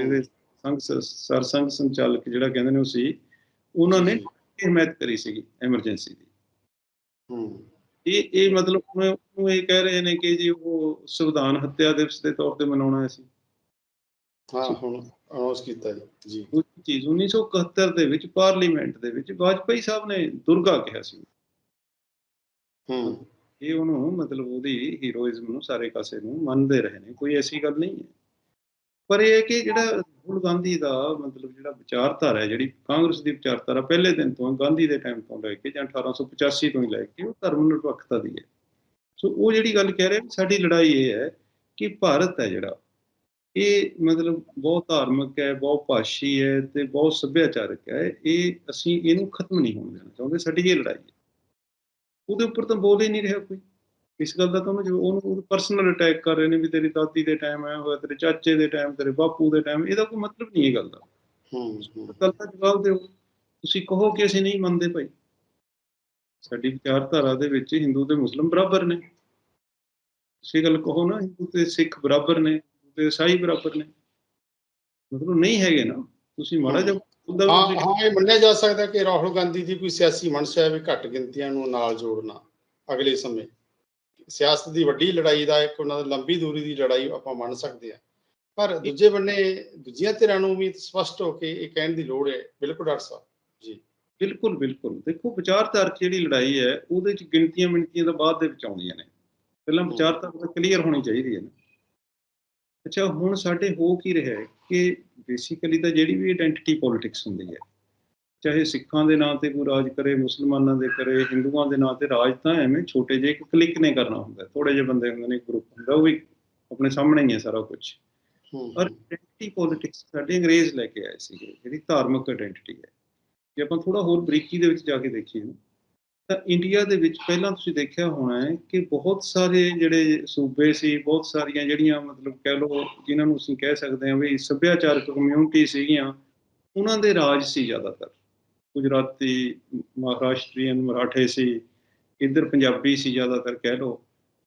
ਇਹਦੇ ਸੰਘ ਸ- ਸਰਸੰਘ ਸੰਚਾਲਕ ਜਿਹੜਾ ਕਹਿੰਦੇ ਨੇ ਉਹ ਸੀ ਉਹਨਾਂ ਨੇ ਹਮਾਇਤ ਕਰੀ ਸੀਗੀ ਐਮਰਜੈਂਸੀ ਦੀ। ਹੂੰ ਇਹ ਇਹ ਮਤਲਬ ਉਹਨੂੰ ਇਹ ਕਹਿ ਰਹੇ ਨੇ ਕਿ ਜੀ ਉਹ ਸੰਵਿਧਾਨ ਹੱਤਿਆ ਦਿਵਸ ਦੇ ਤੌਰ ਤੇ ਮਨਾਉਣਾ ਸੀ ਹਾਂ ਹੁਣ ਅਨਾਉਂਸ ਕੀਤਾ ਜੀ। ਜੀ। ਚੀਜ਼ 1971 ਦੇ ਵਿੱਚ ਪਾਰਲੀਮੈਂਟ ਦੇ ਵਿੱਚ ਵਾਜਪਾਈ ਸਾਹਿਬ ਨੇ ਦੁਰਗਾ ਕਿਹਾ ਸੀ। ਹੂੰ। ਇਹ ਉਹਨੂੰ ਮਤਲਬ ਉਹਦੀ ਹੀਰੋਇਜ਼ਮ ਨੂੰ ਸਾਰੇ ਕਾਸੇ ਨੂੰ ਮੰਨਦੇ ਰਹੇ ਨੇ ਕੋਈ ਐਸੀ ਗੱਲ ਨਹੀਂ ਹੈ। ਪਰ ਇਹ ਕਿ ਜਿਹੜਾ ਰਾਹੁਲ ਗਾਂਧੀ ਦਾ ਮਤਲਬ ਜਿਹੜਾ ਵਿਚਾਰਧਾਰਾ ਹੈ ਜਿਹੜੀ ਕਾਂਗਰਸ ਦੀ ਵਿਚਾਰਧਾਰਾ ਪਹਿਲੇ ਦਿਨ ਤੋਂ ਗਾਂਧੀ ਦੇ ਟਾਈਮ ਤੋਂ ਲੈ ਕੇ ਜਾਂ 1885 ਤੋਂ ਹੀ ਲੈ ਕੇ ਉਹ ਧਰਮ ਨਿਰਪੱਖਤਾ ਦੀ ਹੈ। ਸੋ ਉਹ ਜਿਹੜੀ ਗੱਲ ਕਹਿ ਰਿਹਾ ਸਾਡੀ ਲੜਾਈ ਇਹ ਹੈ ਕਿ ਭਾਰਤ ਹੈ ਜਿਹੜਾ ਇਹ ਮਤਲਬ ਬਹੁਤ ਧਾਰਮਿਕ ਹੈ ਬਹੁਤ ਭਾਸ਼ੀ ਹੈ ਤੇ ਬਹੁਤ ਸੱਭਿਆਚਾਰਕ ਹੈ। ਇਹ ਅਸੀਂ ਇਹਨੂੰ ਖਤਮ ਨਹੀਂ ਹੋਣ ਦੇਣਾ ਚਾਹੁੰਦੇ ਸਾਡੀ ਇਹ ਲੜਾਈ ਹੈ। ਉਹਦੇ ਉੱਪਰ ਤਾਂ ਬੋਲ ਹੀ ਨਹੀਂ ਰਿਹਾ ਕੋਈ। ਇਸ ਗੱਲ ਦਾ ਤਾਂ ਉਹਨੂੰ ਪਰਸਨਲ ਅਟੈਕ ਕਰ ਰਹੇ ਨੇ ਵੀ ਤੇਰੀ ਦਾਦੀ ਦੇ ਟਾਈਮ ਆਇਆ ਹੋਇਆ ਤੇਰੇ ਚਾਚੇ ਦੇ ਟਾਈਮ ਤੇਰੇ ਬਾਪੂ ਦੇ ਟਾਈਮ ਇਹਦਾ ਕੋਈ ਮਤਲਬ ਨਹੀਂ ਇਹ ਗੱਲ ਦਾ। ਹੂੰ। ਗੱਲ ਦਾ ਜਵਾਬ ਦਿਓ। ਤੁਸੀਂ ਕਹੋ ਕਿ ਅਸੀਂ ਨਹੀਂ ਮੰਨਦੇ ਭਾਈ। ਸਾਡੀ ਵਿਚਾਰਧਾਰਾ ਦੇ ਵਿੱਚ ਹਿੰਦੂ ਤੇ ਮੁਸਲਮ ਬਰਾਬਰ ਨੇ। ਤੁਸੀਂ ਗੱਲ ਕਹੋ ਨਾ ਹਿੰਦੂ ਤੇ ਸਿੱਖ ਬਰਾਬਰ ਨੇ। ਤੇ ਈਸਾਈ ਬਰਾਬਰ ਨੇ। ਮਤਲਬ ਨਹੀਂ ਹੈਗੇ ਨਾ। ਤੁਸੀਂ ਮਾੜਾ ਜਿਹਾ ਉਹਦਾ ਹਾਂ ਇਹ ਮੰਨਿਆ ਜਾ ਸਕਦਾ ਕਿ ਰਾਹੁਲ ਗਾਂਧੀ ਦੀ ਕੋਈ ਸਿਆਸੀ ਮਨਸ਼ਾ ਹੈ ਵੀ ਘੱਟ ਗਿਣਤੀਆਂ ਨੂੰ ਨਾਲ ਜੋੜਨਾ ਅਗਲੇ ਸਮੇਂ। ਸਿਆਸਤ ਦੀ ਵੱਡੀ ਲੜਾਈ ਦਾ ਇੱਕ ਉਹਨਾਂ ਦੀ ਲੰਬੀ ਦੂਰੀ ਦੀ ਲੜਾਈ ਆਪਾਂ ਮੰਨ ਸਕਦੇ ਹਾਂ। ਪਰ ਦੂਜੇ ਬੰਨੇ ਦੂਜੀਆਂ ਧਿਰਾਂ ਨੂੰ ਵੀ ਸਪਸ਼ਟ ਹੋ ਕੇ ਇਹ ਕਹਿਣ ਦੀ ਲੋੜ ਹੈ। ਬਿਲਕੁਲ ਡਾਕਟਰ ਸਾਹਿਬ ਜੀ। ਬਿਲਕੁਲ ਬਿਲਕੁਲ। ਦੇਖੋ ਵਿਚਾਰਧਾਰਕ ਜਿਹੜੀ ਲੜਾਈ ਹੈ ਉਹਦੇ ਚ ਗਿਣਤੀਆਂ ਮਿਣਤੀਆਂ ਤਾਂ ਬਾਅਦ ਦੇ ਵਿੱਚ ਆਉਂਦੀਆਂ ਨੇ। ਪਹਿਲਾਂ। ਵਿਚਾਰਧਾਰਾ ਕਲੀਅਰ ਹੋਣੀ ਚਾਹੀਦੀ ਹੈ ਨਾ। ਅੱਛਾ ਹੁਣ ਸਾਡੇ ਹੋ ਕੀ ਰਿਹਾ ਹੈ ਕਿ ਬੇਸਿਕਲੀ ਤਾਂ ਜਿਹੜੀ ਵੀ ਆਇਡੈਂਟੀਟੀ ਪੋਲਿਟਿਕਸ ਹੁੰਦੀ ਹੈ ਚਾਹੇ ਸਿੱਖਾਂ ਦੇ ਨਾਂ ਤੇ ਕੋਈ ਰਾਜ ਕਰੇ ਮੁਸਲਮਾਨਾਂ ਦੇ ਕਰੇ ਹਿੰਦੂਆਂ ਦੇ ਨਾਂ ਤੇ ਰਾਜ ਤਾਂ ਐਵੇਂ ਛੋਟੇ ਜਿਹੇ ਇੱਕ ਕਲਿੱਕ ਨੇ ਕਰਨਾ ਹੁੰਦਾ ਥੋੜੇ ਜਿਹੇ ਬੰਦੇ ਹੁੰਦੇ ਨੇ ਗਰੁੱਪ ਹੁੰਦਾ ਉਹ ਵੀ ਆਪਣੇ ਸਾਹਮਣੇ ਹੀ ਹੈ ਸਾਰਾ ਕੁਝ। ਹੂੰ। ਪਰ ਆਇਡੈਂਟੀਟੀ ਪੋਲਿਟਿਕਸ ਸਾਡੇ ਅੰਗਰੇਜ਼ ਲੈ ਕੇ ਆਏ ਸੀਗੇ ਜਿਹੜੀ ਧਾਰਮਿਕ ਆਇਡੈਂਟੀਟੀ ਹੈ। ਜੇ ਆਪਾਂ ਥੋੜਾ ਹੋਰ ਬਰੀਕੀ ਦੇ ਵਿੱਚ ਜਾ ਕੇ ਦੇਖੀਏ ਨਾ, ਤਾਂ ਇੰਡੀਆ ਦੇ ਵਿੱਚ ਪਹਿਲਾਂ ਤੁਸੀਂ ਦੇਖਿਆ ਹੋਣਾ ਹੈ ਕਿ ਬਹੁਤ ਸਾਰੇ ਜਿਹੜੇ ਸੂਬੇ ਸੀ, ਬਹੁਤ ਸਾਰੀਆਂ ਜਿਹੜੀਆਂ ਮਤਲਬ ਕਹਿ ਲਓ ਜਿਨ੍ਹਾਂ ਨੂੰ ਅਸੀਂ ਕਹਿ ਸਕਦੇ ਹਾਂ ਵੀ ਸੱਭਿਆਚਾਰਕ ਕਮਿਊਨਿਟੀ ਸੀਗੀਆਂ, ਉਹਨਾਂ ਦੇ ਰਾਜ ਸੀ ਜ਼ਿਆਦਾਤਰ। ਗੁਜਰਾਤੀ, ਮਹਾਰਾਸ਼ਟਰੀਅਨ ਮਰਾਠੇ ਸੀ, ਇੱਧਰ ਪੰਜਾਬੀ ਸੀ ਜ਼ਿਆਦਾਤਰ ਕਹਿ ਲਓ।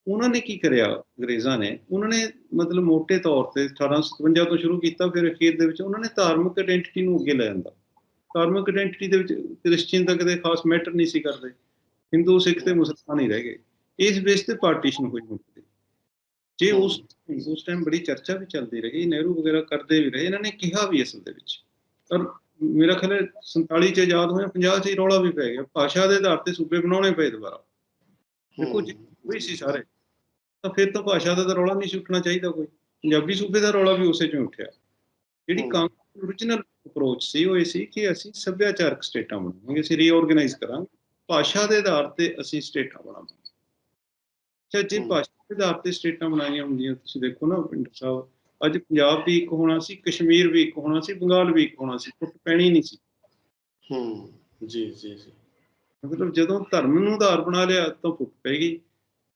ਉਹਨਾਂ ਨੇ ਕੀ ਕਰਿਆ ਅੰਗਰੇਜ਼ਾਂ ਨੇ? ਉਹਨਾਂ ਨੇ ਮਤਲਬ ਮੋٹے ਤੌਰ ਤੇ 1857 ਤੋਂ ਸ਼ੁਰੂ ਕੀਤਾ, ਫਿਰ ਅਖੀਰ ਦੇ ਵਿੱਚ ਉਹਨਾਂ ਨੇ ਧਾਰਮਿਕ ਆਇਡੈਂਟੀਟੀ ਨੂੰ ਅੱਗੇ ਲੈ ਜਾਂਦਾ ਧਾਰਮਿਕ ਆਇਡੈਂਟੀਟੀ ਦੇ ਵਿੱਚ ਕ੍ਰਿਸਚੀਅਨ ਦਾ ਕਦੇ ਖਾਸ ਮੈਟਰ ਨਹੀਂ ਸੀ ਕਰਦੇ। ਹਿੰਦੂ ਸਿੱਖ ਤੇ ਮੁਸਲਮਾਨ ਹੀ ਰਹਿ ਗਏ। ਇਸ ਬੇਸ ਤੇ ਪਾਰਟੀਸ਼ਨ ਹੋਈ ਮੁਲਕ ਦੀ ਜੇ ਉਸ ਉਸ ਟਾਈਮ ਬੜੀ ਚਰਚਾ ਵੀ ਚੱਲਦੀ ਰਹੀ ਨਹਿਰੂ ਵਗੈਰਾ ਕਰਦੇ ਵੀ ਰਹੇ ਇਹਨਾਂ ਨੇ ਕਿਹਾ ਵੀ ਅਸਲ ਦੇ ਵਿੱਚ। ਪਰ ਮੇਰਾ ਖਿਆਲ ਹੈ 47 ਚ ਆਜ਼ਾਦ ਹੋਇਆ 50 ਚ ਹੀ ਰੌਲਾ ਵੀ ਪੈ ਗਿਆ। ਭਾਸ਼ਾ ਦੇ ਆਧਾਰ ਤੇ ਸੂਬੇ ਬਣਾਉਣੇ ਪਏ ਦੁਬਾਰਾ। ਦੇਖੋ ਜੀ ਕੋਈ ਸੀ ਸਾਰੇ ਤਾਂ ਫਿਰ ਤਾਂ ਭਾਸ਼ਾ ਦਾ ਤਾਂ ਰੌਲਾ ਨਹੀਂ ਉੱਠਣਾ ਚਾਹੀਦਾ ਕੋਈ। ਪੰਜਾਬੀ ਸੂਬੇ ਦਾ ਰੌਲਾ ਵੀ ਉਸੇ ਚੋਂ ਉੱਠਿਆ। ਜਿਹੜੀ। ਕਾਂਗਰਸ origignal ਅਪਰੋਚ ਸੀ ਉਹ ਇਹ ਸੀ ਕਿ ਅਸੀਂ ਸੱਭਿਆਚਾਰਕ ਸਟੇਟਾਂ ਬਣਾਵਾਂਗੇ ਅਸੀਂ ਰੀਆਰਗੇਨਾਈਜ਼ ਕਰਾਂਗੇ। ਭਾਸ਼ਾ ਦੇ ਆਧਾਰ ਤੇ ਅਸੀਂ ਸਟੇਟਾਂ ਬਣਾਵਾਂਗੇ। ਅੱਛਾ ਜੇ। ਭਾਸ਼ਾ ਦੇ ਆਧਾਰ ਤੇ ਸਟੇਟਾਂ ਬਣਾਈਆਂ ਹੁੰਦੀਆਂ ਤੁਸੀਂ ਦੇਖੋ ਨਾ ਪਿੰਡਰ ਸਾਹਿਬ ਅੱਜ ਪੰਜਾਬ ਵੀ ਇੱਕ ਹੋਣਾ ਸੀ ਕਸ਼ਮੀਰ ਵੀ ਇੱਕ ਹੋਣਾ ਸੀ ਬੰਗਾਲ ਵੀ ਇੱਕ ਹੋਣਾ ਸੀ ਫੁੱਟ ਪੈਣੀ ਨਹੀਂ ਸੀ। ਹੂੰ ਜੀ ਜੀ ਜੀ। ਮਤਲਬ ਜਦੋਂ ਧਰਮ ਨੂੰ ਆਧਾਰ ਬਣਾ ਲਿਆ ਤਾਂ ਫੁੱਟ ਪੈ ਗਈ।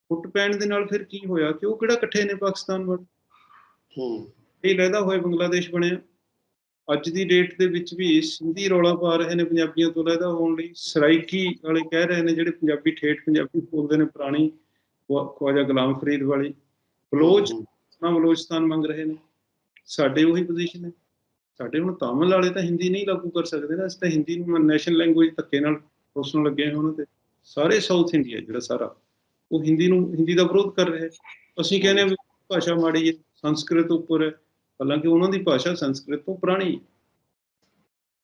ਫੁੱਟ ਪੈਣ ਦੇ ਨਾਲ ਫਿਰ ਕੀ ਹੋਇਆ ਕਿ ਉਹ ਕਿਹੜਾ ਇਕੱਠੇ ਨੇ ਪਾਕਿਸਤਾਨ ਵੱਲ? ਹੂੰ। ਇਹ ਲੈਦਾ ਹੋਏ ਬੰਗਲਾਦੇਸ਼ ਬਣਿਆ। ਅੱਜ ਦੀ ਡੇਟ ਦੇ ਵਿੱਚ ਵੀ ਸਿੰਧੀ ਰੌਲਾ ਪਾ ਰਹੇ ਨੇ ਪੰਜਾਬੀਆਂ ਤੋਂ ਲੈਦਾ ਹੋਣ ਲਈ। ਸਰਾਈਕੀ ਵਾਲੇ ਕਹਿ ਰਹੇ ਨੇ ਜਿਹੜੇ ਪੰਜਾਬੀ ਠੇਠ ਪੰਜਾਬੀ ਬੋਲਦੇ ਨੇ ਪੁਰਾਣੀ ਖਵਾ- ਖਵਾਜਾ ਗੁਲਾਮ ਫਰੀਦ ਵਾਲੀ। ਬਲੋਚ ਨਾ ਬਲੋਚਿਸਤਾਨ ਮੰਗ ਰਹੇ ਨੇ। ਸਾਡੇ ਉਹੀ ਪੋਜੀਸ਼ਨ ਹੈ ਸਾਡੇ ਹੁਣ ਤਾਮਿਲ ਵਾਲੇ ਤਾਂ ਹਿੰਦੀ ਨਹੀਂ ਲਾਗੂ ਕਰ ਸਕਦੇ ਨਾ। ਅਸੀਂ ਤਾਂ ਹਿੰਦੀ ਨੂੰ ਨੈਸ਼ਨਲ ਲੈਂਗੁਏਜ ਧੱਕੇ ਨਾਲ ਰੋਸਣ ਲੱਗੇ ਹਾਂ ਉਹਨਾਂ ਤੇ। ਸਾਰੇ ਸਾਊਥ ਇੰਡੀਆ ਜਿਹੜਾ ਸਾਰਾ ਉਹ ਹਿੰਦੀ ਨੂੰ ਹਿੰਦੀ ਦਾ ਵਿਰੋਧ ਕਰ ਰਿਹਾ। ਹੈ ਅਸੀਂ ਕਹਿੰਦੇ ਹਾਂ ਭਾਸ਼ਾ ਮਾੜੀ ਹੈ ਸੰਸਕ੍ਰਿਤ ਉੱਪਰ ਹੈ। ਹਾਲਾਂਕਿ ਉਹਨਾਂ ਦੀ ਭਾਸ਼ਾ ਸੰਸਕ੍ਰਿਤ ਤੋਂ ਪੁਰਾਣੀ ਹੈ।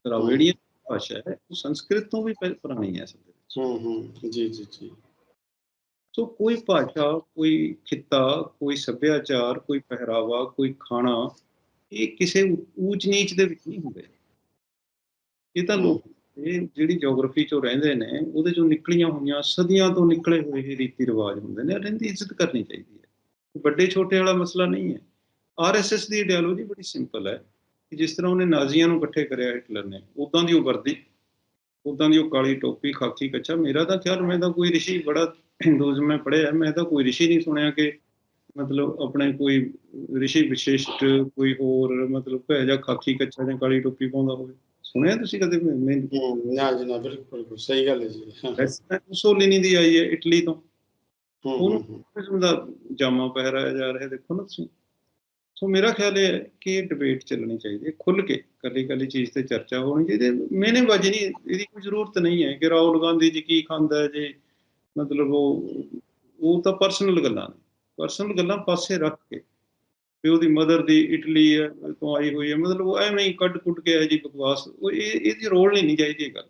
ਦਰਾਵੀੜੀਅਨ ਭਾਸ਼ਾ ਹੈ ਉਹ ਸੰਸਕ੍ਰਿਤ ਤੋਂ ਵੀ ਪੁਰਾਣੀ ਹੈ ਅਸਲ ਦੇ ਵਿੱਚ। ਹੂੰ ਹੂੰ ਜੀ ਜੀ ਜੀ। ਸੋ ਕੋਈ ਭਾਸ਼ਾ ਕੋਈ ਖਿੱਤਾ ਕੋਈ ਸੱਭਿਆਚਾਰ ਕੋਈ ਪਹਿਰਾਵਾ ਕੋਈ ਖਾਣਾ ਇਹ ਕਿਸੇ ਊਚ ਨੀਚ ਦੇ ਵਿੱਚ ਨਹੀਂ ਹੁੰਦੇ। ਇਹ ਤਾਂ ਲੋਕ ਇਹ ਜਿਹੜੀ ਜੀਓਗ੍ਰਾਫੀ ਚੋਂ ਰਹਿੰਦੇ ਨੇ ਉਹਦੇ ਚੋਂ ਨਿਕਲੀਆਂ ਹੋਈਆਂ ਸਦੀਆਂ ਤੋਂ ਨਿਕਲੇ ਹੋਏ ਇਹ ਰੀਤੀ ਰਿਵਾਜ ਹੁੰਦੇ ਨੇ ਇਹਨਾਂ ਦੀ ਇੱਜ਼ਤ ਕਰਨੀ ਚਾਹੀਦੀ ਹੈ। ਵੱਡੇ ਛੋਟੇ ਵਾਲਾ ਮਸਲਾ ਨਹੀਂ ਹੈ। ਆਰਐਸਐਸ ਦੀ ਆਈਡੀਓਲੋਜੀ ਬੜੀ ਸਿੰਪਲ ਹੈ ਕਿ ਜਿਸ ਤਰ੍ਹਾਂ ਉਹਨੇ ਨਾਜ਼ੀਆਂ ਨੂੰ ਇਕੱਠੇ ਕਰਿਆ ਹਿਟਲਰ ਨੇ ਉਦਾਂ ਦੀ ਉਹ ਵਰਦੀ ਉਦਾਂ ਦੀ ਉਹ ਕਾਲੀ ਟੋਪੀ ਖਾਕੀ ਕੱਚਾ ਮੇਰਾ ਤਾਂ ਖਿਆਲ ਮੈਂ ਤਾਂ ਕੋਈ ਰਿਸ਼ੀ ਬੜਾ ਹਿੰਦੂਜ਼ਮ ਮੈਂ ਪੜ੍ਹਿਆ ਮੈਂ ਤਾਂ ਕੋਈ ਰਿਸ਼ੀ ਨਹੀਂ ਸੁਣਿਆ ਕਿ ਮਤਲਬ ਆਪਣੇ ਕੋਈ ਰਿਸ਼ੀ ਵਿਸ਼ਿਸ਼ਟ ਕੋਈ ਹੋਰ ਮਤਲਬ ਭੈ ਜਾਂ ਖਾਕੀ ਕੱਚਾ ਜਾਂ ਕਾਲੀ ਟੋਪੀ ਪਾਉਂਦਾ ਹੋਵੇ। ਸੁਣਿਆ ਤੁਸੀਂ ਕਦੇ ਮੈਂ ਨਾ ਜੀ ਨਾ ਬਿਲਕੁਲ ਸਹੀ ਗੱਲ ਹੈ ਜੀ। ਮੁਸੋਲਿਨੀ ਦੀ ਆਈ ਹੈ ਇਟਲੀ ਤੋਂ। ਹੂੰ ਉਹਨੂੰ ਹੂੰ, ਕਿਸਮ ਦਾ ਜਾਮਾ ਪਹਿਰਾਇਆ ਜਾ ਰਿਹਾ ਦੇਖੋ ਨਾ ਤੁਸੀਂ। ਸੋ ਮੇਰਾ ਖਿਆਲ ਇਹ ਹੈ ਕਿ ਡਿਬੇਟ ਚੱਲਣੀ ਚਾਹੀਦੀ ਹੈ ਖੁੱਲ ਕੇ ਕੱਲੀ ਕੱਲੀ ਚੀਜ਼ ਤੇ ਚਰਚਾ ਹੋਣੀ ਚਾਹੀਦੀ ਮੈਨੇ ਬਾਜੀ ਨਹੀਂ ਇਹਦੀ ਕੋਈ ਜ਼ਰੂਰਤ ਨਹੀਂ ਹੈ ਕਿ ਰਾਹੁਲ ਗਾਂਧੀ ਜੀ ਕੀ ਖਾਂਦਾ ਜੀ ਮਤਲਬ ਉਹ ਉਹ ਤਾਂ ਪਰਸਨਲ ਗੱਲਾਂ ਨੇ। ਪਰਸਨਲ ਗੱਲਾਂ ਪਾਸੇ ਰੱਖ ਕੇ ਵੀ ਉਹਦੀ ਮਦਰ ਦੀ ਇਟਲੀ ਤੋਂ ਆਈ ਹੋਈ ਹੈ ਮਤਲਬ ਉਹ ਐਵੇਂ ਹੀ ਕੱਢ ਕੁੱਟ ਕੇ ਹੈ ਜੀ ਬਕਵਾਸ ਉਹ ਇਹ ਇਹਦੀ ਰੋਲ ਨਹੀਂ ਚਾਹੀਦੀ ਇਹ ਗੱਲ।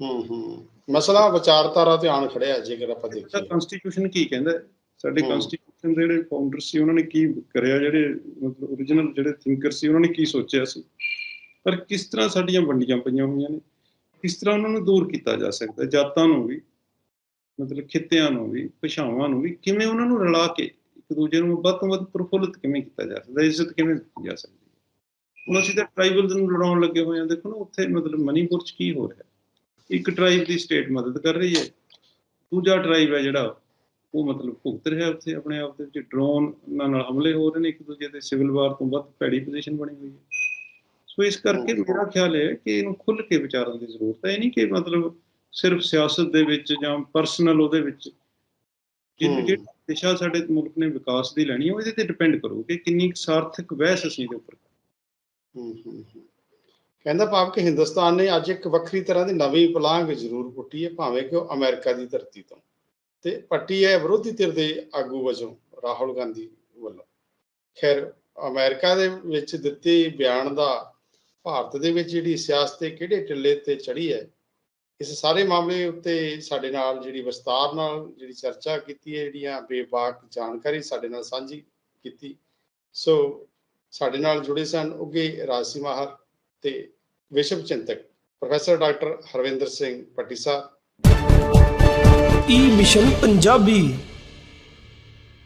ਹੂੰ ਹੂੰ। ਮਸਲਾ ਵਿਚਾਰਧਾਰਾ ਤੇ ਆਣ ਖੜਿਆ ਜੇਕਰ ਆਪਾਂ ਦੇਖੀਏ। ਕਨਸਟੀਟਿਊਸ਼ਨ ਕੀ ਕਹਿੰਦਾ ਹੈ? ਸਾਡੇ। ਕਨਸਟੀਟਿਊਸ਼ਨ ਦੇ ਜਿਹੜੇ ਫਾਊਂਡਰ ਸੀ ਉਹਨਾਂ ਨੇ ਕੀ ਕਰਿਆ? ਜਿਹੜੇ ਮਤਲਬ origignal ਜਿਹੜੇ ਥਿੰਕਰ ਸੀ ਉਹਨਾਂ ਨੇ ਕੀ ਸੋਚਿਆ ਸੀ? ਪਰ ਕਿਸ ਤਰ੍ਹਾਂ ਸਾਡੀਆਂ ਵੰਡੀਆਂ ਪਈਆਂ ਹੋਈਆਂ ਨੇ? ਕਿਸ ਤਰ੍ਹਾਂ ਉਹਨਾਂ ਨੂੰ ਦੂਰ ਕੀਤਾ ਜਾ ਸਕਦਾ? ਜਾਤਾਂ ਨੂੰ ਵੀ ਮਤਲਬ ਖਿੱਤਿਆਂ ਨੂੰ ਵੀ ਭਾਸ਼ਾਵਾਂ ਨੂੰ ਵੀ ਕਿਵੇਂ ਉਹਨਾਂ ਨੂੰ ਰਲਾ ਕੇ ਇੱਕ ਦੂਜੇ ਨੂੰ ਵੱਧ ਤੋਂ ਵੱਧ ਪ੍ਰਫੁੱਲਿਤ ਕਿਵੇਂ ਕੀਤਾ ਜਾ ਸਕਦਾ ਇੱਜ਼ਤ ਕਿਵੇਂ ਦਿੱਤੀ ਜਾ ਸਕਦੀ ਹੈ? ਹੁਣ ਅਸੀਂ ਤਾਂ ਟ੍ਰਾਈਬਲਸ ਨੂੰ ਲੜਾਉਣ ਲੱਗੇ ਹੋਏ ਹਾਂ। ਦੇਖੋ ਨਾ ਉੱਥੇ ਮਤਲਬ ਮਨੀਪੁਰ ਚ ਕੀ ਹੋ ਰਿਹਾ ਇੱਕ ਟ੍ਰਾਈਬ ਦੀ ਸਟੇਟ ਮਦਦ ਕਰ ਰਹੀ ਹੈ। ਦੂਜਾ ਟ੍ਰਾਈਬ ਹੈ ਜਿਹੜਾ ਉਹ ਮਤਲਬ ਭੁਗਤ ਰਿਹਾ ਉੱਥੇ ਆਪਣੇ ਆਪ ਦੇ ਵਿੱਚ ਡਰੋਨ ਨਾਲ ਹਮਲੇ ਹੋ ਰਹੇ ਨੇ ਇੱਕ ਦੂਜੇ ਤੇ ਸਿਵਲ ਵਾਰ ਤੋਂ ਵੱਧ ਭੈੜੀ ਪੋਜੀਸ਼ਨ ਬਣੀ ਹੋਈ ਹੈ। ਸੋ ਇਸ ਕਰਕੇ ਮੇਰਾ ਖਿਆਲ ਹੈ ਕਿ ਇਹਨੂੰ ਖੁੱਲ ਕੇ ਵਿਚਾਰਨ ਦੀ ਜ਼ਰੂਰਤ ਹੈ। ਇਹ ਨਹੀਂ ਕਿ ਮਤਲਬ ਸਿਰਫ ਸਿਆਸਤ ਦੇ ਵਿੱਚ ਜਾਂ ਪਰਸਨਲ ਉਹਦੇ ਵਿੱਚ ਜਿਹੜੀ ਦਿਸ਼ਾ ਸਾਡੇ ਮੁਲਕ ਨੇ ਵਿਕਾਸ ਦੀ ਲੈਣੀ ਹੈ ਉਹ ਇਹਦੇ ਤੇ ਡਿਪੈਂਡ ਕਰੂ ਕਿ ਕਿੰਨੀ ਸਾਰਥਕ ਬਹਿਸ ਅਸੀਂ ਇਹਦੇ ਉੱਪਰ ਹੂੰ ਹੂੰ ਹੂੰ। ਕਹਿੰਦਾ ਭਾਵ ਕਿ ਹਿੰਦੁਸਤਾਨ ਨੇ ਅੱਜ ਇੱਕ ਵੱਖਰੀ ਤਰ੍ਹਾਂ ਦੀ ਨਵੀਂ ਪਲਾਂਘ ਜ਼ਰੂਰ ਪੁੱਟੀ ਹੈ ਭਾਵੇਂ ਕਿ ਉਹ ਅਮਰੀਕਾ ਦੀ ਧਰਤੀ ਤੋਂ। ਤੇ ਪੱਟੀ ਹੈ ਵਿਰੋਧੀ ਧਿਰ ਦੇ ਆਗੂ ਵਜੋਂ, ਰਾਹੁਲ ਗਾਂਧੀ ਵੱਲੋਂ। ਖੈਰ, ਅਮਰੀਕਾ ਦੇ ਵਿੱਚ ਦਿੱਤੇ ਬਿਆਨ ਦਾ ਭਾਰਤ ਦੇ ਵਿੱਚ ਜਿਹੜੀ ਸਿਆਸਤ ਤੇ ਕਿਹੜੇ ਟਿੱਲੇ ਤੇ ਚੜੀ ਹੈ, ਇਸ ਸਾਰੇ ਮਾਮਲੇ ਉੱਤੇ ਸਾਡੇ ਨਾਲ ਜਿਹੜੀ ਵਿਸਤਾਰ ਨਾਲ ਜਿਹੜੀ ਚਰਚਾ ਕੀਤੀ ਹੈ, ਜਿਹੜੀਆਂ ਬੇਬਾਕ ਜਾਣਕਾਰੀ ਸਾਡੇ ਨਾਲ ਸਾਂਝੀ ਕੀਤੀ। ਸੋ ਸਾਡੇ ਨਾਲ ਜੁੜੇ ਸਨ ਉੱਗੇ ਰਾਜਸੀ ਮਾਹਰ ਤੇ ਵਿਸ਼ਵ ਚਿੰਤਕ professor doctor Harvinder Singh Patti Sahib. E mission Punjabi.